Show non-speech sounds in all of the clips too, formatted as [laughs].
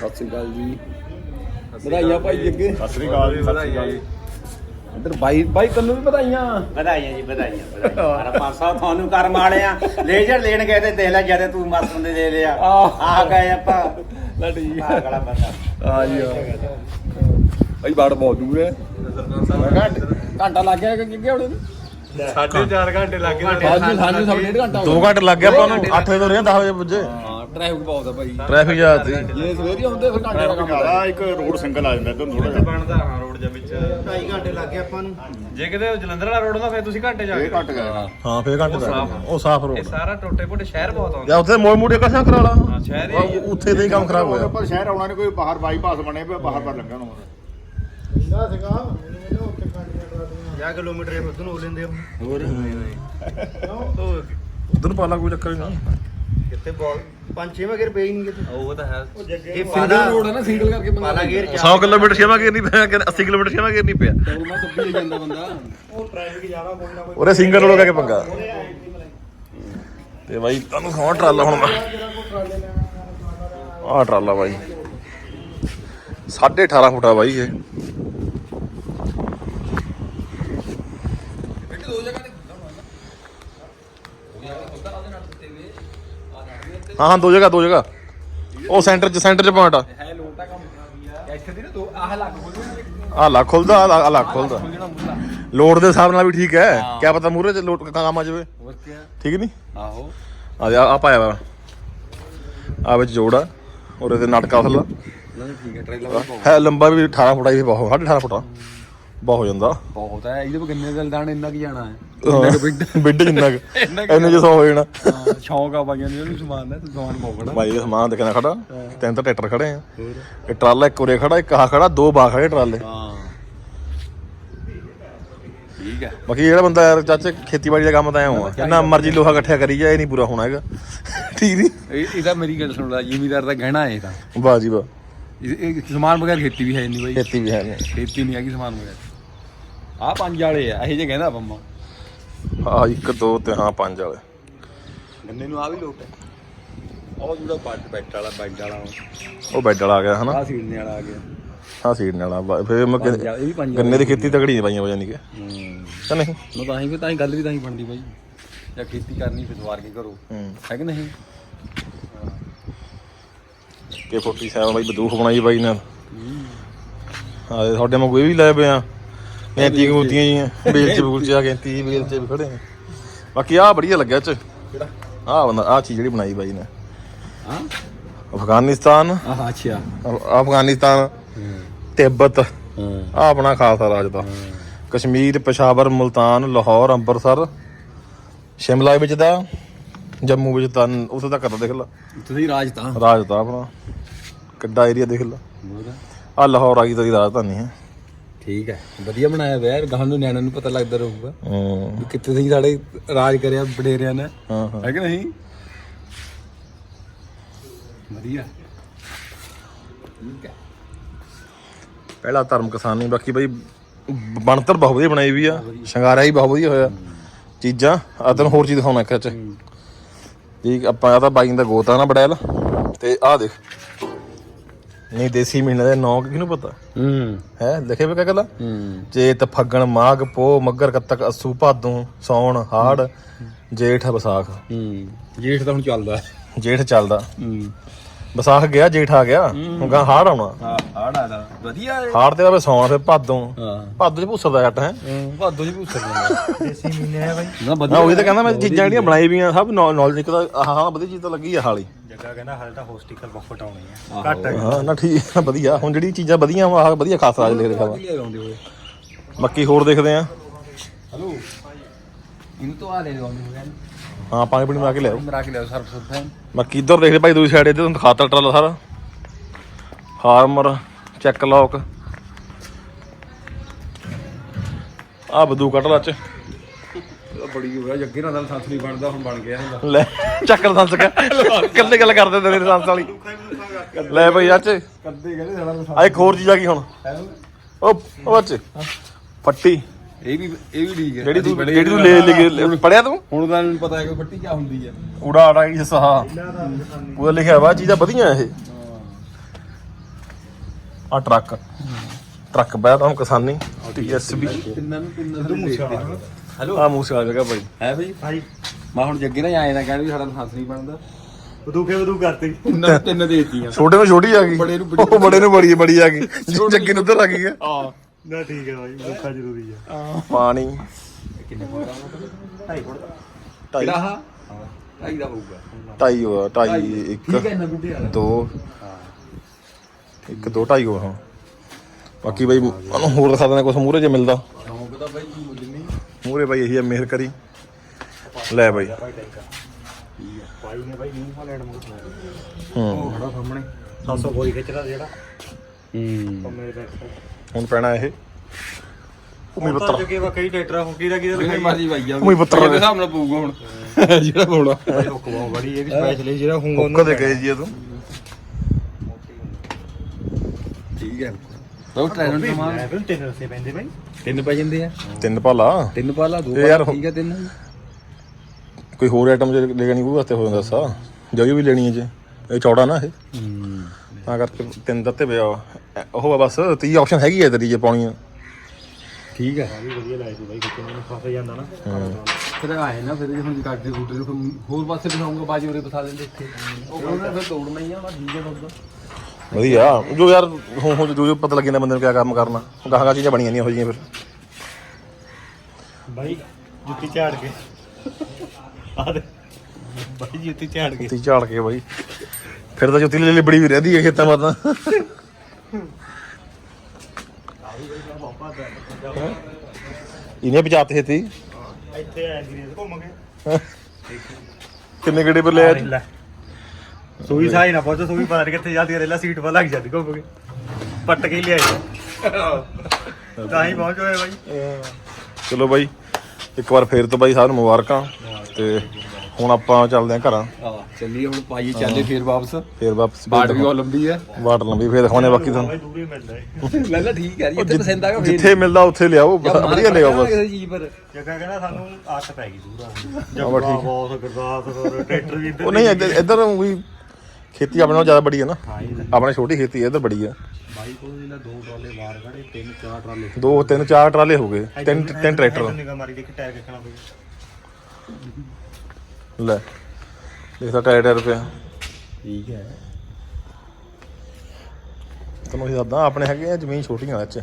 ਸਤਿ ਸ੍ਰੀ ਅਕਾਲ ਜੀ। ਵਧਾਈਆਂ ਭਾਈ ਅੱਗੇ। ਸਤਿ ਸ੍ਰੀ ਅਕਾਲ ਜੀ, ਸਤਿ ਸ੍ਰੀ ਅਕਾਲ। ਜੀ। ਇੱਧਰ ਬਾਈ ਬਾਈ ਤੈਨੂੰ ਵੀ ਵਧਾਈਆਂ। ਵਧਾਈਆਂ ਜੀ ਵਧਾਈਆਂ ਵਧਾਈਆਂ। ਮਾਰਾ ਪਾਸਾ ਤੁਹਾਨੂੰ ਕਰਮ ਵਾਲਿਆ ਲੇਜਰ ਲੈਣ ਗਏ ਤੇ ਦੇਖ ਲੈ ਜਦ ਤੂੰ ਮਸਤ ਦੇ ਦੇ ਲਿਆ। ਆਹ। ਆ ਗਏ ਆਪਾਂ। ਲੈ ਠੀਕ। ਪਾਗਲਾ ਬੰਦਾ। ਆ ਜੀ ਭਾਈ ਬਾੜ ਬਹੁਤ ਦੂਰ ਹੈ। ਘੰਟਾ ਘੰਟਾ ਲੱਗ ਗਿਆ ਕਿ ਕਿੱਗੇ ਹੋਣੇ? ਸਾਢੇ 4 ਘੰਟੇ ਲੱਗ ਗਏ। ਹਾਂਜੀ ਸਾਨੂੰ ਸਭ ਡੇਢ ਘੰਟਾ ਹੋ ਦੋ ਘੰਟੇ ਲੱਗ ਗਏ ਆਪਾਂ ਨੂੰ। 8 ਵਜੇ ਤੋਂ ਰਹੇ 10 ਵਜੇ ਪੁੱਜੇ। ਟ੍ਰੈਫਿਕ ਬਹੁਤ ਹੈ ਭਾਈ। ਟ੍ਰੈਫਿਕ ਜ਼ਿਆਦਾ ਸੀ। ਜੇ ਸਵੇਰੇ ਹੁੰਦੇ ਫਿਰ ਘੰਟੇ ਦਾ ਕੰਮ ਆ ਇੱਕ ਰੋਡ ਸਿੰਗਲ ਆ ਜਾਂਦਾ ਇਧਰ ਥੋੜਾ ਜਿਹਾ। ਬਣਦਾ ਹਾਂ ਰੋਡ ਦੇ ਵਿੱਚ। 2.5 ਘੰਟੇ ਲੱਗ ਗਏ ਆਪਾਂ ਨੂੰ। ਜੇ ਕਿਤੇ ਜਲੰਧਰ ਵਾਲਾ ਰੋਡ ਹੁੰਦਾ ਫਿਰ ਤੁਸੀਂ ਘੰਟੇ ਜਾ ਇਹ ਕੇ ਘੱਟ ਗਿਆ। ਹਾਂ ਫੇਰ ਘੰਟੇ ਦਾ ਉਹ ਸਾਫ਼ ਇਹ ਰੋਡ ਸਾਰਾ ਟੋਟੇ ਪੋਟੇ ਸ਼ਹਿਰ ਬਹੁਤ ਆਉਂਦਾ। ਜਾਂ ਉੱਥੇ ਮੋੜ ਮੋੜ ਕਸਾਂ ਕਰਾ ਲਾ। ਹਾਂ ਸ਼ਹਿਰ ਉੱਥੇ ਦੇ ਹੀ ਕੰਮ ਖਰਾਬ ਹੋਇਆ। ਪਰ ਸ਼ਹਿਰ ਆਉਣਾ ਨੇ ਕੋਈ ਬਾਹਰ ਬਾਈਪਾਸ ਬਣੇ ਪਿਆ ਬਾਹਰ ਪਰ ਲੰਘਣ ਨੂੰ ਜਾਂ ਕਿਲੋਮੀਟਰ ਇਹ ਖੁਦ ਨੂੰ ਹੋ ਲੈਂਦੇ ਹੋ। ਹੋਰ ਉਧਰ ਨੂੰ ਪਾਲਾ ਕੋਈ ਚੱਕਰ ਨਹੀਂ। ਕਿਤੇ ਬਹੁਤ ਪੰਜ ਛੇ ਵਗਰ ਪਈ ਨਹੀਂ ਕਿਤੇ। ਉਹ ਤਾਂ ਹੈ। ਇਹ ਸਿੰਗਲ ਰੋਡ ਹੈ ਨਾ ਸਿੰਗਲ ਕਰਕੇ ਬੰਦਾ ਪਾਲਾ ਗੇਰ 100 ਕਿਲੋਮੀਟਰ ਛੇਵਾ ਗੇਰਨੀ ਪਿਆ ਕਿ 80 ਕਿਲੋਮੀਟਰ ਛੇਵਾ ਗੇਰਨੀ ਪਿਆ। ਟੋਲ ਮੈਂ ਜਾਂਦਾ ਬੰਦਾ। ਉਹਰੇ ਸਿੰਗਲ ਰੋਡ ਕੇ ਪੰਗਾ। ਤੇ ਬਾਈ ਤੁਹਾਨੂੰ ਸੌਂ ਟਰਾਲਾ ਹੁਣ ਮੈਂ ਆਹ ਟਰਾਲਾ ਬਾਈ। 18.5 ਫੁੱਟਾ ਬਾਈ ਇਹ। ਹਾਂ ਹਾਂ ਦੋ ਜਗ੍ਹਾ ਦੋ ਜਗ੍ਹਾ। ਉਹ ਸੈਂਟਰ ਚ ਸੈਂਟਰ ਚ ਪੁਆਇੰਟ ਆ। ਹੈ ਲੋਟਾ ਕੰਮ ਇੱਥੇ ਦੀ ਨਾ ਦੋ ਆਹ ਲੱਗ ਆ ਖੁੱਲਦਾ। ਆ ਖੁੱਲਦਾ ਲੋਡ ਦੇ ਹਿਸਾਬ ਨਾਲ ਵੀ ਠੀਕ ਹੈ। ਕਿਆ ਪਤਾ ਮੂਰੇ ਚ ਲੋਡ ਕੰਮ ਆ ਜਾਵੇ। ਠੀਕ ਨਹੀਂ? ਆਹੋ। ਆ ਜਾ ਆ ਪਾਇਆ ਵਾ। ਆ ਵਿੱਚ ਜੋੜਾ ਔਰ ਇਹਦੇ ਨਾਟਕਾ ਥੱਲਾ ਨਹੀਂ ਠੀਕ ਹੈ ਟ੍ਰੇਲਰ ਹੈ ਲੰਬਾ ਵੀ 18 ਫੁੱਟਾ ਹੀ ਬਹੁਤ 18.5 ਫੁੱਟਾ ਬਹੁਤ ਹੋ ਜਾਂਦਾ। ਬਹੁਤ ਹੈ ਇਹਦੇ ਕੋਲ ਕਿੰਨੇ ਦਿਲ ਦਾਣ ਇੰਨਾ ਕੀ ਜਾਣਾ ਹੈ? ਬਿੱਡ ਜਿੰਨਾ ਕੁ। [laughs] ਇੰਨਾ ਕੁ ਇੰਨੇ ਜਿਹਾ ਹੋ ਜਾਣਾ। ਹਾਂ, ਸ਼ੌਂਕ ਆ ਬਾਈਆਂ ਨੂੰ ਇਹਨੂੰ ਸਮਾਨ ਦਾ ਤੂੰ ਸਮਾਨ ਮੋਗਣਾ ਬਾਈ ਇਹ ਸਮਾਨ ਦੇਖਣਾ ਖੜਾ। ਤਿੰਨ ਤਾਂ ਟਰੈਕਟਰ ਖੜੇ ਆ। ਇਹ ਟਰਾਲਾ ਇੱਕ ਉਰੇ ਖੜਾ ਇੱਕ ਆ ਖੜਾ ਦੋ ਬਾ ਖੜੇ ਟਰਾਲੇ। ਹਾਂ। ਠੀਕ ਹੈ। ਬਾਕੀ ਜਿਹੜਾ ਬੰਦਾ ਯਾਰ ਚਾਚੇ ਖੇਤੀਬਾੜੀ ਦਾ ਕੰਮ ਤਾਂ ਐਂ ਹੋਆ ਜਿੰਨਾ ਮਰਜ਼ੀ ਲੋਹਾ ਇਕੱਠਿਆ ਕਰੀ ਜਾਏ ਇਹ ਨਹੀਂ ਪੂਰਾ ਹੋਣਾ ਹੈਗਾ। ਠੀਕ ਨਹੀਂ ਇਹ ਇਹਦਾ ਮੇਰੀ ਗੱਲ ਸੁਣ ਲੈ ਜ਼ਿਮੀਦਾਰ ਦਾ ਗਹਿਣਾ ਹੈ ਇਹ ਤਾਂ। ਵਾਹ ਜੀ ਵਾਹ। ਇਹ ਇਹ ਸਮਾਨ ਬਗੈਰ ਖੇਤੀ ਵੀ ਹੈ ਨਹੀਂ ਬਾਈ। ਖੇਤੀ ਵੀ ਹੈ ਖੇਤੀ ਨਹੀਂ ਹੈਗੀ ਸਮਾਨ ਬਗੈਰ। ਆਹ ਪੰਜ ਵਾਲੇ ਆ ਇਹ ਜੇ ਕਹਿੰਦਾ ਪੰਮਾ ਆ ਇੱਕ ਦੋ ਤੇ ਹਾਂ ਪੰਜ ਵਾਲੇ। ਗੰਨੇ ਨੂੰ ਆ ਵੀ ਲੋਟ ਹੈ। ਉਹ ਜਿਹੜਾ ਪੱਟ ਬੈਟ ਵਾਲਾ ਬੈਟ ਵਾਲਾ ਉਹ। ਬੈੱਡ ਵਾਲਾ ਆ ਗਿਆ ਹਨਾ? ਆਹ ਸੀੜਨੇ ਵਾਲਾ ਆ ਗਿਆ। ਹਾਂ ਸੀਡ ਵਾਲਾ ਫਿਰ ਮੈਂ ਪੰਜ ਕਹਿੰਦੇ- ਆ, ਇਹ ਵੀ ਪੰਜ ਗੰਨੇ ਦੀ ਖੇਤੀ ਤਗੜੀ ਨਹੀਂ ਪਾਈਆਂ ਵਜਾਂ ਦੀ ਕਿ ਹੂੰ। ਤਾਂ ਨਹੀਂ? ਮੈਂ ਤਾਂ ਹੀ ਵੀ ਤਾਂ ਹੀ ਗੱਲ ਵੀ ਤਾਂ ਹੀ ਬਣਦੀ ਬਾਈ। ਜਾਂ ਖੇਤੀ ਕਰਨੀ ਫਿਰ ਸਵਾਰ ਕੇ ਕਰੋ। ਹੂੰ। ਹੈ ਕਿ ਨਹੀਂ? ਕੇ 47 ਬਾਈ ਬੰਦੂਕ ਬਣਾਈ ਬਾਈ ਨਾਲ। ਆ ਇਹ ਤੁਹਾਡੇ ਵਾਂਗੂ ਇਹ ਵੀ ਲੈ ਪਿਆ ਗੈਂਤੀ ਗੂਤੀਆਂ ਜੀਆਂ। ਬੇਲ ਚ ਬੂਲ ਚ ਆ ਗੈਂਤੀ ਜੀ ਬੇਲ ਚ ਵੀ ਖੜੇ ਆ ਬਾਕੀ ਆ ਬੜੀਆ ਲੱਗਿਆ ਚ। ਕਿਹੜਾ? ਆ ਬੰਦਾ ਆ ਚੀਜ਼ ਜਿਹੜੀ ਬਣਾਈ ਬਾਈ ਨੇ। ਹਾਂ? ਅਫਗਾਨਿਸਤਾਨ। ਆਹ ਅੱਛਾ। ਅਫ- ਅਫਗਾਨਿਸਤਾਨ ਤਿੱਬਤ। ਆ ਆਪਣਾ ਖਾਲਸਾ ਰਾਜ ਦਾ। ਕਸ਼ਮੀਰ ਪਸ਼ਾਵਰ ਮੁਲਤਾਨ ਲਾਹੌਰ ਅੰਮ੍ਰਿਤਸਰ ਸ਼ਿਮਲਾ ਵਿੱਚ ਦਾ ਜੰਮੂ ਵਿੱਚ ਤਾਂ ਉੱਥੇ ਤੱਕ ਤਾਂ ਦੇਖ ਲਾ। ਤੁਸੀਂ ਰਾਜ ਤਾਂ। ਰਾਜ ਤਾਂ ਆਪਣਾ। ਕਿੱਡਾ ਏਰੀਆ ਦੇਖ ਲਾ। ਆ ਲਾਹੌਰ ਆ ਗਈ ਤੇਰੀ ਰਾਜਧਾਨੀ ਹੈ। ਠੀਕ ਹੈ। ਵਧੀਆ ਬਣਾਇਆ ਹੋਇਆ ਯਾਰ ਗਾਹਾਂ ਨੂੰ ਨਿਆਣਿਆਂ ਨੂੰ ਪਤਾ ਲੱਗਦਾ ਰਹੂਗਾ ਹੂੰ। ਵੀ ਕਿੱਥੇ ਸੀ ਸਾਡੇ ਰਾਜ ਕਰਿਆ ਬਡੇਰਿਆਂ ਨੇ। ਹਾਂ ਹਾਂ। ਹੈ ਕਿ ਨਹੀਂ? ਵਧੀਆ। ਠੀਕ ਹੈ ਪਹਿਲਾ ਧਰਮ ਕਿਸਾਨੀ ਬਾਕੀ ਬਈ ਬਣਤਰ ਬਹੁਤ ਵਧੀਆ ਬਣਾਈ ਵੀ ਆ। ਸ਼ਿੰਗਾਰਿਆ ਹੀ ਬਹੁਤ ਵਧੀਆ ਹੋਇਆ। ਚੀਜ਼ਾਂ ਆ ਤੈਨੂੰ ਹੋਰ ਚੀਜ਼ ਦਿਖਾਉਣਾ ਇੱਕ ਚ ਠੀਕ ਆਪਾਂ ਆ ਤਾਂ ਬਾਈਂ ਦਾ ਗੋਤਾ ਨਾ ਬੜੈਲ ਤੇ ਆਹ ਦੇਖ। ਨਹੀਂ ਦੇਸੀ ਮਹੀਨੇ ਦੇ ਨਾਂ ਕਿਹਨੂੰ ਪਤਾ? ਹੂੰ। ਹੈ? ਲਿਖੇ ਵੇ ਕਿਆ ਹੂੰ। ਚੇਤ ਫੱਗਣ ਮਾਘ ਪੋ ਮੱਗਰ ਕੱਤਕ ਅਸੂ ਭਾਦੋਂ ਸੌਣ ਹਾੜ ਜੇਠ ਵਿਸਾਖ ਹੂੰ। ਜੇਠ ਤਾਂ ਹੁਣ ਚੱਲਦਾ। ਜੇਠ ਚੱਲਦਾ। ਹੂੰ। ਵਿਸਾਖ ਗਿਆ ਜੇਠ ਆ ਗਿਆ। ਹੁਣ ਗਾ ਹਾੜ ਆਉਣਾ? ਹਾਂ ਆੜਾ ਦਾ ਵਧੀਆ ਹੈ ਹਾੜ ਤੇ ਬਾਅਦ ਸੌਣ ਫਿਰ ਭਾਦੋਂ। ਹਾਂ। ਭਾਦੋਂ ਚ ਭੂਸਰ ਦਾ ਜੱਟ ਹੈ? ਭਾਦੋ ਜੀ ਭੂਸਰ ਜਾਂਦਾ ਦੇਸੀ ਮਹੀਨੇ ਆ ਬਾਈ। ਨਾ ਵਧੀਆ ਉਹੀ ਤਾਂ ਕਹਿੰਦਾ ਮੈਂ ਚੀਜ਼ਾਂ ਜਿਹੜੀਆਂ ਬਣਾਈ ਵੀਆਂ ਸਭ ਨੌਲੇਜ ਨਿਕਲਦਾ ਆਹ ਹਾਂ ਵਧੀਆ ਚੀਜ਼ ਤਾਂ ਲੱਗੀ ਆ ਹਾਲੀ। ਜੱਗਾ ਕਹਿੰਦਾ ਹਾਲ ਤਾਂ ਹੋਸਟੀਕਲ ਬਹੁਤ ਆਉਣੀ ਆ। ਘੱਟ ਹਾਂ। ਨਾ ਠੀਕ ਆ ਵਧੀਆ। ਹੁਣ ਜਿਹੜੀ ਚੀਜ਼ਾਂ ਵਧੀਆ ਵਾ ਆਹ ਵਧੀਆ ਖਾਸ ਰਾਜ ਲਿਖ ਰਿਹਾ ਵਾ ਵਧੀਆ ਗਾਉਂਦੇ ਹੋਏ। ਬਾਕੀ ਹੋਰ ਦੇਖਦੇ ਆ। ਹਲੋ। ਇਹਨੂੰ ਤੋਂ ਆ ਲੈ ਗਾਉਂਦੇ ਹੋਏ ਹਾਂ ਪਾਣੀ ਪੂਣੀ ਮਾ ਕੇ ਲਿਆਓ। ਮਰਾ ਕੇ ਲਿਆਓ ਸਰਫ ਸੁਰਫ ਹੈ। ਬਾਕੀ ਇੱਧਰ ਦੇਖਦੇ ਭਾਈ ਦੂਜੀ ਸਾਈਡ ਇੱਧਰ ਤੁਹਾਨੂੰ ਦਿਖਾਤਾ ਟਰਾਲਾ ਸਾਰਾ। ਹਾਰਮਰ ਚੈੱਕ ਲੌਕ। ਆ ਬਦੂ ਕੱਟ ਲੱਚ ਬੜੀ ਹੋ ਗਿਆ ਜੱਗੇ ਨਾਲ ਸੰਸ ਨਹੀਂ ਬਣਦਾ ਹੁਣ ਬਣ ਗਿਆ ਹੁੰਦਾ ਲੈ ਚੱਕਰ ਸੰਸ ਕਾ ਕੱਲੇ ਗੱਲ ਕਰਦੇ ਤੇਰੇ ਸੰਸ ਵਾਲੀ। ਲੈ ਭਾਈ ਅੱਜ ਕਰਦੇ ਕਹਿੰਦੇ ਸਾਡਾ ਆ ਇੱਕ ਹੋਰ ਚੀਜ਼ ਆ ਗਈ ਹੁਣ। ਉਹ ਉਹ ਅੱਜ ਫੱਟੀ। ਇਹ ਵੀ ਇਹ ਵੀ ਠੀਕ ਹੈ। ਜਿਹੜੀ ਤੂੰ ਜਿਹੜੀ ਤੂੰ ਲੈ ਲੈ ਪੜਿਆ ਤੂੰ? ਹੁਣ ਤਾਂ ਮੈਨੂੰ ਪਤਾ ਹੈ ਕਿ ਫੱਟੀ ਕੀ ਹੁੰਦੀ ਹੈ। ਊੜਾ ਆੜਾ ਕੀ ਸਹਾ ਉਹਦਾ ਲਿਖਿਆ ਵਾ ਚੀਜ਼ਾਂ ਵਧੀਆ ਇਹ। ਆ ਟਰੱਕ। ਟਰੱਕ ਪਿਆ ਤਾਂ ਕਿਸਾਨੀ ਟੀਐਸਬੀ ਹੈਲੋ। ਆ ਮੂਸੇ ਵਾਲਾ ਜਗ੍ਹਾ ਭਾਈ। ਹੈ ਬਈ? ਭਾਈ। ਮੈਂ ਹੁਣ ਜੱਗੇ ਨਾ ਆਏ ਨਾ ਕਹਿੰਦੇ ਵੀ ਸਾਡਾ ਹੱਥ ਨਹੀਂ ਬਣਦਾ। ਬਦੂਕੇ ਬਦੂ ਕਰਤੀ। ਉਹਨਾਂ ਤਿੰਨ ਦੇਤੀਆਂ। ਛੋਟੇ ਨੂੰ ਛੋਟੀ ਆ ਗਈ। ਬੜੇ ਨੂੰ ਬੜੀ ਉਹ ਬੜੇ ਨੂੰ ਬੜੀ ਬੜੀ ਆ ਗਈ। ਜੱਗੀ ਨੂੰ ਉੱਧਰ ਆ ਗਈ ਆ। ਨਾ ਠੀਕ ਹੈ ਭਾਈ ਬਦੂਕਾ ਜ਼ਰੂਰੀ ਆ। ਪਾਣੀ। ਕਿੰਨੇ ਫੋਟਾ ਢਾਈ ਫੁੱਟ। ਦਾ ਢਾਈ ਹਾਂ ਢਾਈ ਦਾ ਹੋਊਗਾ। ਢਾਈ ਹੋਇਆ ਢਾਈ ਇੱਕ ਦੋ। ਇੱਕ ਦੋ ਢਾਈ ਹੋ ਹਾਂ ਬਾਕੀ ਬਾਈ ਉਹਨੂੰ ਹੋਰ ਦਿਖਾ ਦੇਣਾ ਕੁਝ ਮੂਰੇ ਜੇ ਮਿਲਦਾ। ਮੂਰੇ ਬਾਈ ਇਹੀ ਆ ਮਿਹਰ ਕਰੀ। ਲੈ ਬਾਈ। ਭਾਈ ਨੇ ਭਾਈ ਨਿਊ ਹਾਲੈਂਡ ਹੂੰ। ਖੜਾ ਸਾਹਮਣੇ 700 ਬੋਰੀ ਖਿੱਚਦਾ ਜਿਹੜਾ ਹੂੰ ਮੇਰੇ ਬੈਕ ਹੁਣ ਪੈਣਾ ਇਹ। ਭੂਮੀ ਤਾਂ ਪੁੱਤਰ। ਜੱਗੇ ਵਾ ਕਈ ਟਰੈਕਟਰ ਹੋ ਕਿਹਦਾ ਕਿਹਦਾ ਲਿਖਾਈ ਮਰਜ਼ੀ ਵਾਈ ਆ ਉਹੀ ਪੁੱਤਰ। ਦੇ ਹਿਸਾਬ ਨਾਲ ਪਊਗਾ ਹੁਣ। [laughs] ਜਿਹੜਾ ਹੋਣਾ ਭਾਈ ਹੁੱਕ ਬਹੁਤ ਬੜੀ ਇਹ ਵੀ ਸਪੈਸ਼ਲੀ ਜਿਹੜਾ ਹੂੰਗਾ ਹੁੱਕ ਦੇ ਗਏ ਜੀ ਇਹ ਤੂੰ। ਠੀਕ ਹੈ। ਲਓ ਟ੍ਰੈਨ ਸਮਾਨ। ਮੈਂ ਫਿਰ ਤਿੰਨ ਰਸੇ ਪੈਂਦੇ ਭਾਈ ਤਿੰਨ ਪੈ ਜਾਂਦੇ ਆ। ਤਿੰਨ ਭਾਲਾ ਤਿੰਨ ਪਾਲਾ ਦੋ ਇਹ ਯਾਰ ਪਾਲਾ ਠੀਕ ਹੈ ਤਿੰਨ। ਕੋਈ ਹੋਰ ਆਈਟਮ ਜੇ ਲੈਣੀ ਕੋਈ ਵਾਸਤੇ ਹੋ ਜਾਂਦਾ ਸਾ। ਜਗੀ ਵੀ ਲੈਣੀ ਹੈ ਜੇ। ਇਹ ਚੌੜਾ ਨਾ ਇਹ। ਹੂੰ। ਤਾਂ ਕਰਕੇ ਤਿੰਨ ਦਿੱਤੇ ਪਿਆ ਵਾ। ਐ- ਉਹ ਆ ਬਸ 30 ਆਪਸ਼ਨ ਹੈਗੀ ਹੈ ਤੇਰੀ ਜੇ ਪਾਉਣੀ ਆ। ਠੀਕ ਹੈ ਵੀ ਵਧੀਆ ਲਾਈ ਸੀ ਭਾਈ ਕਿਤੇ ਮੈਨੂੰ ਫਸ ਜਾਂਦਾ ਨਾ। ਫਿਰ ਆਏ ਨਾ ਫਿਰ ਜੇ ਹੁਣ ਨੂੰ ਫਿਰ ਹੋਰ ਪਾਸੇ ਬਿਠਾਉਂਗਾ ਬਾਜੀ ਉਰੇ ਬਸਾ ਦਿੰਦੇ ਇੱਥੇ। ਉਹ ਉਹਨੇ ਫਿਰ ਤੋੜਨਾ ਹੀ ਆ ਬਸ ਠੀਕ ਹੈ ਤੁਹਾਡਾ ਵਧੀਆ। ਜੋ ਯਾਰ ਹੁਣ ਹੁਣ ਜੋ ਜੋ ਪਤਾ ਲੱਗੇ ਨਾ ਬੰਦੇ ਨੂੰ ਕਿਆ ਕੰਮ ਕਰਨਾ। ਗਾਹਾਂ ਗਾਹਾਂ ਚੀਜ਼ਾਂ ਬਣੀਆਂ ਨਹੀਂ ਹੋ ਜੀਆਂ ਫਿਰ। ਭਾਈ ਜੁੱਤੀ ਝਾੜ ਕੇ। ਆ ਦੇ। ਭਾਈ ਜੁੱਤੀ ਝਾੜ ਕੇ। ਤੀ ਝਾੜ ਕੇ ਬਾਈ। ਫਿਰ ਤਾਂ ਜੁੱਤੀ ਲਈ ਲਿਬੜੀ ਵੀ ਰਹਿੰਦੀ ਹੈ ਖੇਤਾਂ ਮਰਨਾ। ਇਹਨੇ ਪਚਾਤੇ ਹੇਤੀ ਇੱਥੇ ਆਇਆ ਸੀ ਘੁੰਮ ਕੇ। ਕਿੰਨੇ ਗੇੜੇ ਪਰ? ਲੈ। ਸੂਈ ਸਾਈ ਨਾ ਪਹੁੰਚ ਸੂਈ ਪਤਾ ਨੀ ਕਿੱਥੇ ਜਾਂਦੀ ਰੇਲਾ ਸੀਟ 'ਤੇ ਲੱਗ ਜਾਂਦੀ ਘੁੰਮ ਕੇ। ਪੱਟ ਕੇ ਹੀ ਲਿਆਈ। ਤਾਂ ਹੀ ਪਹੁੰਚ ਹੋਏ ਬਾਈ। ਚਲੋ ਬਾਈ ਇੱਕ ਵਾਰ ਫੇਰ ਤੋਂ ਬਾਈ ਸਾਰਿਆਂ ਨੂੰ ਮੁਬਾਰਕਾਂ ਤੇ ਹੁਣ ਆਪਾਂ ਚੱਲਦੇ ਆਂ ਘਰਾਂ। ਆ ਚੱਲੀਏ ਹੁਣ ਪਾਈਏ ਚੱਲੇ ਫੇਰ ਵਾਪਸ। ਫੇਰ ਵਾਪਸ ਬਾੜ ਵੀ ਲੰਬੀ ਹੈ। ਬਾਟ ਲੰਬੀ ਫੇਰ ਦਿਖਾਉਣੇ ਬਾਕੀ ਤੁਹਾਨੂੰ। ਬਾਈ ਦੂਰੀ ਮਿਲਦਾ ਏ। ਲੈ ਲੈ ਠੀਕ ਹੈ ਜੀ ਇੱਥੇ ਪਸੰਦ ਆਗਾ ਫੇਰ। ਜਿੱਥੇ ਮਿਲਦਾ ਉੱਥੇ ਲਿਆਓ। ਵਧੀਆ ਲਿਆਓ ਬਸ। ਚੀਜ਼ ਪਰ। ਜੱਗਾ ਕਹਿੰਦਾ ਸਾਨੂੰ ਆਦਤ ਪੈ ਗਈ ਦੂਰਾ ਹਾਂ, ਜੱਗਾ ਠੀਕ। ਬਹੁਤ ਗੁਰਦਾਸਪੁਰ ਟਰੈਕਟਰ ਵੀ ਇੱਧਰ ਉਹ ਨਹੀਂ ਇੱਧਰ ਇੱਧਰ ਵੀ ਖੇਤੀ ਆਪਣੇ ਨਾਲੋਂ ਜ਼ਿਆਦਾ ਬੜੀ ਹੈ ਨਾ। ਹਾਂ ਆਪਣੇ ਛੋਟੀ ਖੇਤੀ ਹੈ ਇੱਧਰ ਬੜੀ ਹੈ। ਬਾਈ ਕੋਲ ਇਹਦਾ ਦੋ ਟਰਾਲੇ ਬਾਹਰ ਖੜੇ ਤਿੰਨ ਚਾਰ ਟਰਾਲੇ। ਦੋ ਤਿੰਨ ਚਾਰ ਟਰਾਲੇ ਹੋ ਗਏ। ਤਿੰਨ ਤਿੰਨ ਟਰੈਕਟਰ। ਨਿਗਾ ਮਾਰੀ ਦੇਖੀ ਟਾਇਰ ਕਿੱਕਣਾ ਪਈ ਲੈ ਦੇਖਦਾ ਟਾਇਰ ਟਾਇਰ ਪਿਆ। ਠੀਕ ਹੈ। ਤੁਹਾਨੂੰ ਅਸੀਂ ਦੱਸਦਾ ਆਪਣੇ ਹੈਗੇ ਆ ਜ਼ਮੀਨ ਛੋਟੀਆਂ ਵਿੱਚ।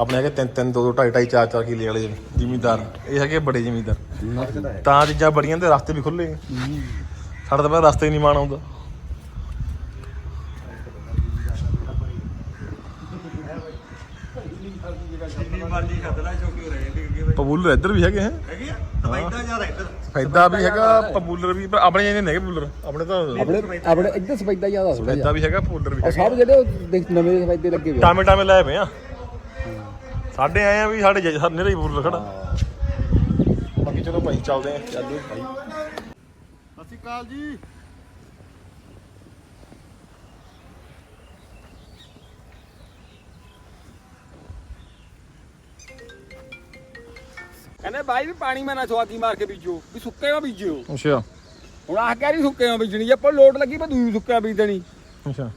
ਆਪਣੇ ਹੈਗੇ ਤਿੰਨ ਤਿੰਨ ਦੋ ਦੋ ਢਾਈ ਢਾਈ ਚਾਰ ਚਾਰ ਕਿੱਲੇ ਵਾਲੇ ਜ਼ਿਮੀਂਦਾਰ ਇਹ ਹੈਗੇ ਬੜੇ ਜ਼ਿਮੀਂਦਾਰ ਤਾਂ ਚੀਜ਼ਾਂ ਬੜੀਆਂ ਤੇ ਰਸਤੇ ਵੀ ਖੁੱਲੇ ਸਾਡਾ ਤਾਂ ਪਹਿਲਾਂ ਰਸਤੇ ਹੀ ਨਹੀਂ ਮਾਣ ਆਉਂਦਾ। ਮਰਜ਼ੀ ਛੱਡ ਲੈ ਚੌਕੀ ਹੋ ਰਹੇ ਅੱਗੇ ਪਪੂਲਰ ਇੱਧਰ ਵੀ ਹੈਗੇ ਹੈ? ਹੈਗੀ ਆ? ਤਬੈਦਾ ਜ਼ਿਆਦਾ ਇੱਧਰ ਫੈਦਾ ਵੀ ਹੈਗਾ ਪਪੂਲਰ ਵੀ ਪਰ ਆਪਣੇ ਜਿਹੇ ਨਹੀਂ ਹੈਗੇ ਪਪੂਲਰ। ਆਪਣੇ ਤਾਂ ਆਪਣੇ ਆਪਣੇ ਇੱਧਰ ਸਪੈਦਾ ਜ਼ਿਆਦਾ ਥੋੜਾ ਫੈਦਾ ਵੀ ਹੈਗਾ ਪਪੂਲਰ ਵੀ ਹੈਗਾ ਸਭ ਜਿਹੜੇ ਨਵੇਂ ਸਪੈਦੇ ਲੱਗੇ ਹੋਏ। ਟਾਮੇ ਟਾਮੇ ਲਾਏ ਪਏ ਆ। ਸਾਡੇ ਆਏ ਆ ਵੀ ਸਾਡੇ ਜ- ਨੇੜੇ ਹੀ ਪਪੂਲਰ ਖੜਾ। ਬਾਕੀ ਚਲੋ ਭਾਈ ਚੱਲਦੇ ਆ। ਚੱਲੋ ਭਾਈ। ਸਤਿ ਸ਼੍ਰੀ ਅਕਾਲ ਜੀ। ਕਹਿੰਦੇ ਬਾਈ ਵੀ ਪਾਣੀ ਮੈਂ ਨਾ ਸਵਾਦੀ ਮਾਰ ਕੇ ਬੀਜੋ ਵੀ ਸੁੱਕੇ ਵਾ ਬੀਜਿਓ। ਅੱਛਾ। ਹੁਣ ਆਹ ਕਹਿ ਰਹੀ ਸੁੱਕੇ ਵਾ ਬੀਜਣੀ ਜੇ ਆਪਾਂ ਲੋਟ ਲੱਗੀ ਪਾ ਦੂਈ ਸੁੱਕਿਆ ਬੀਜ ਦੇਣੀ। ਅੱਛਾ।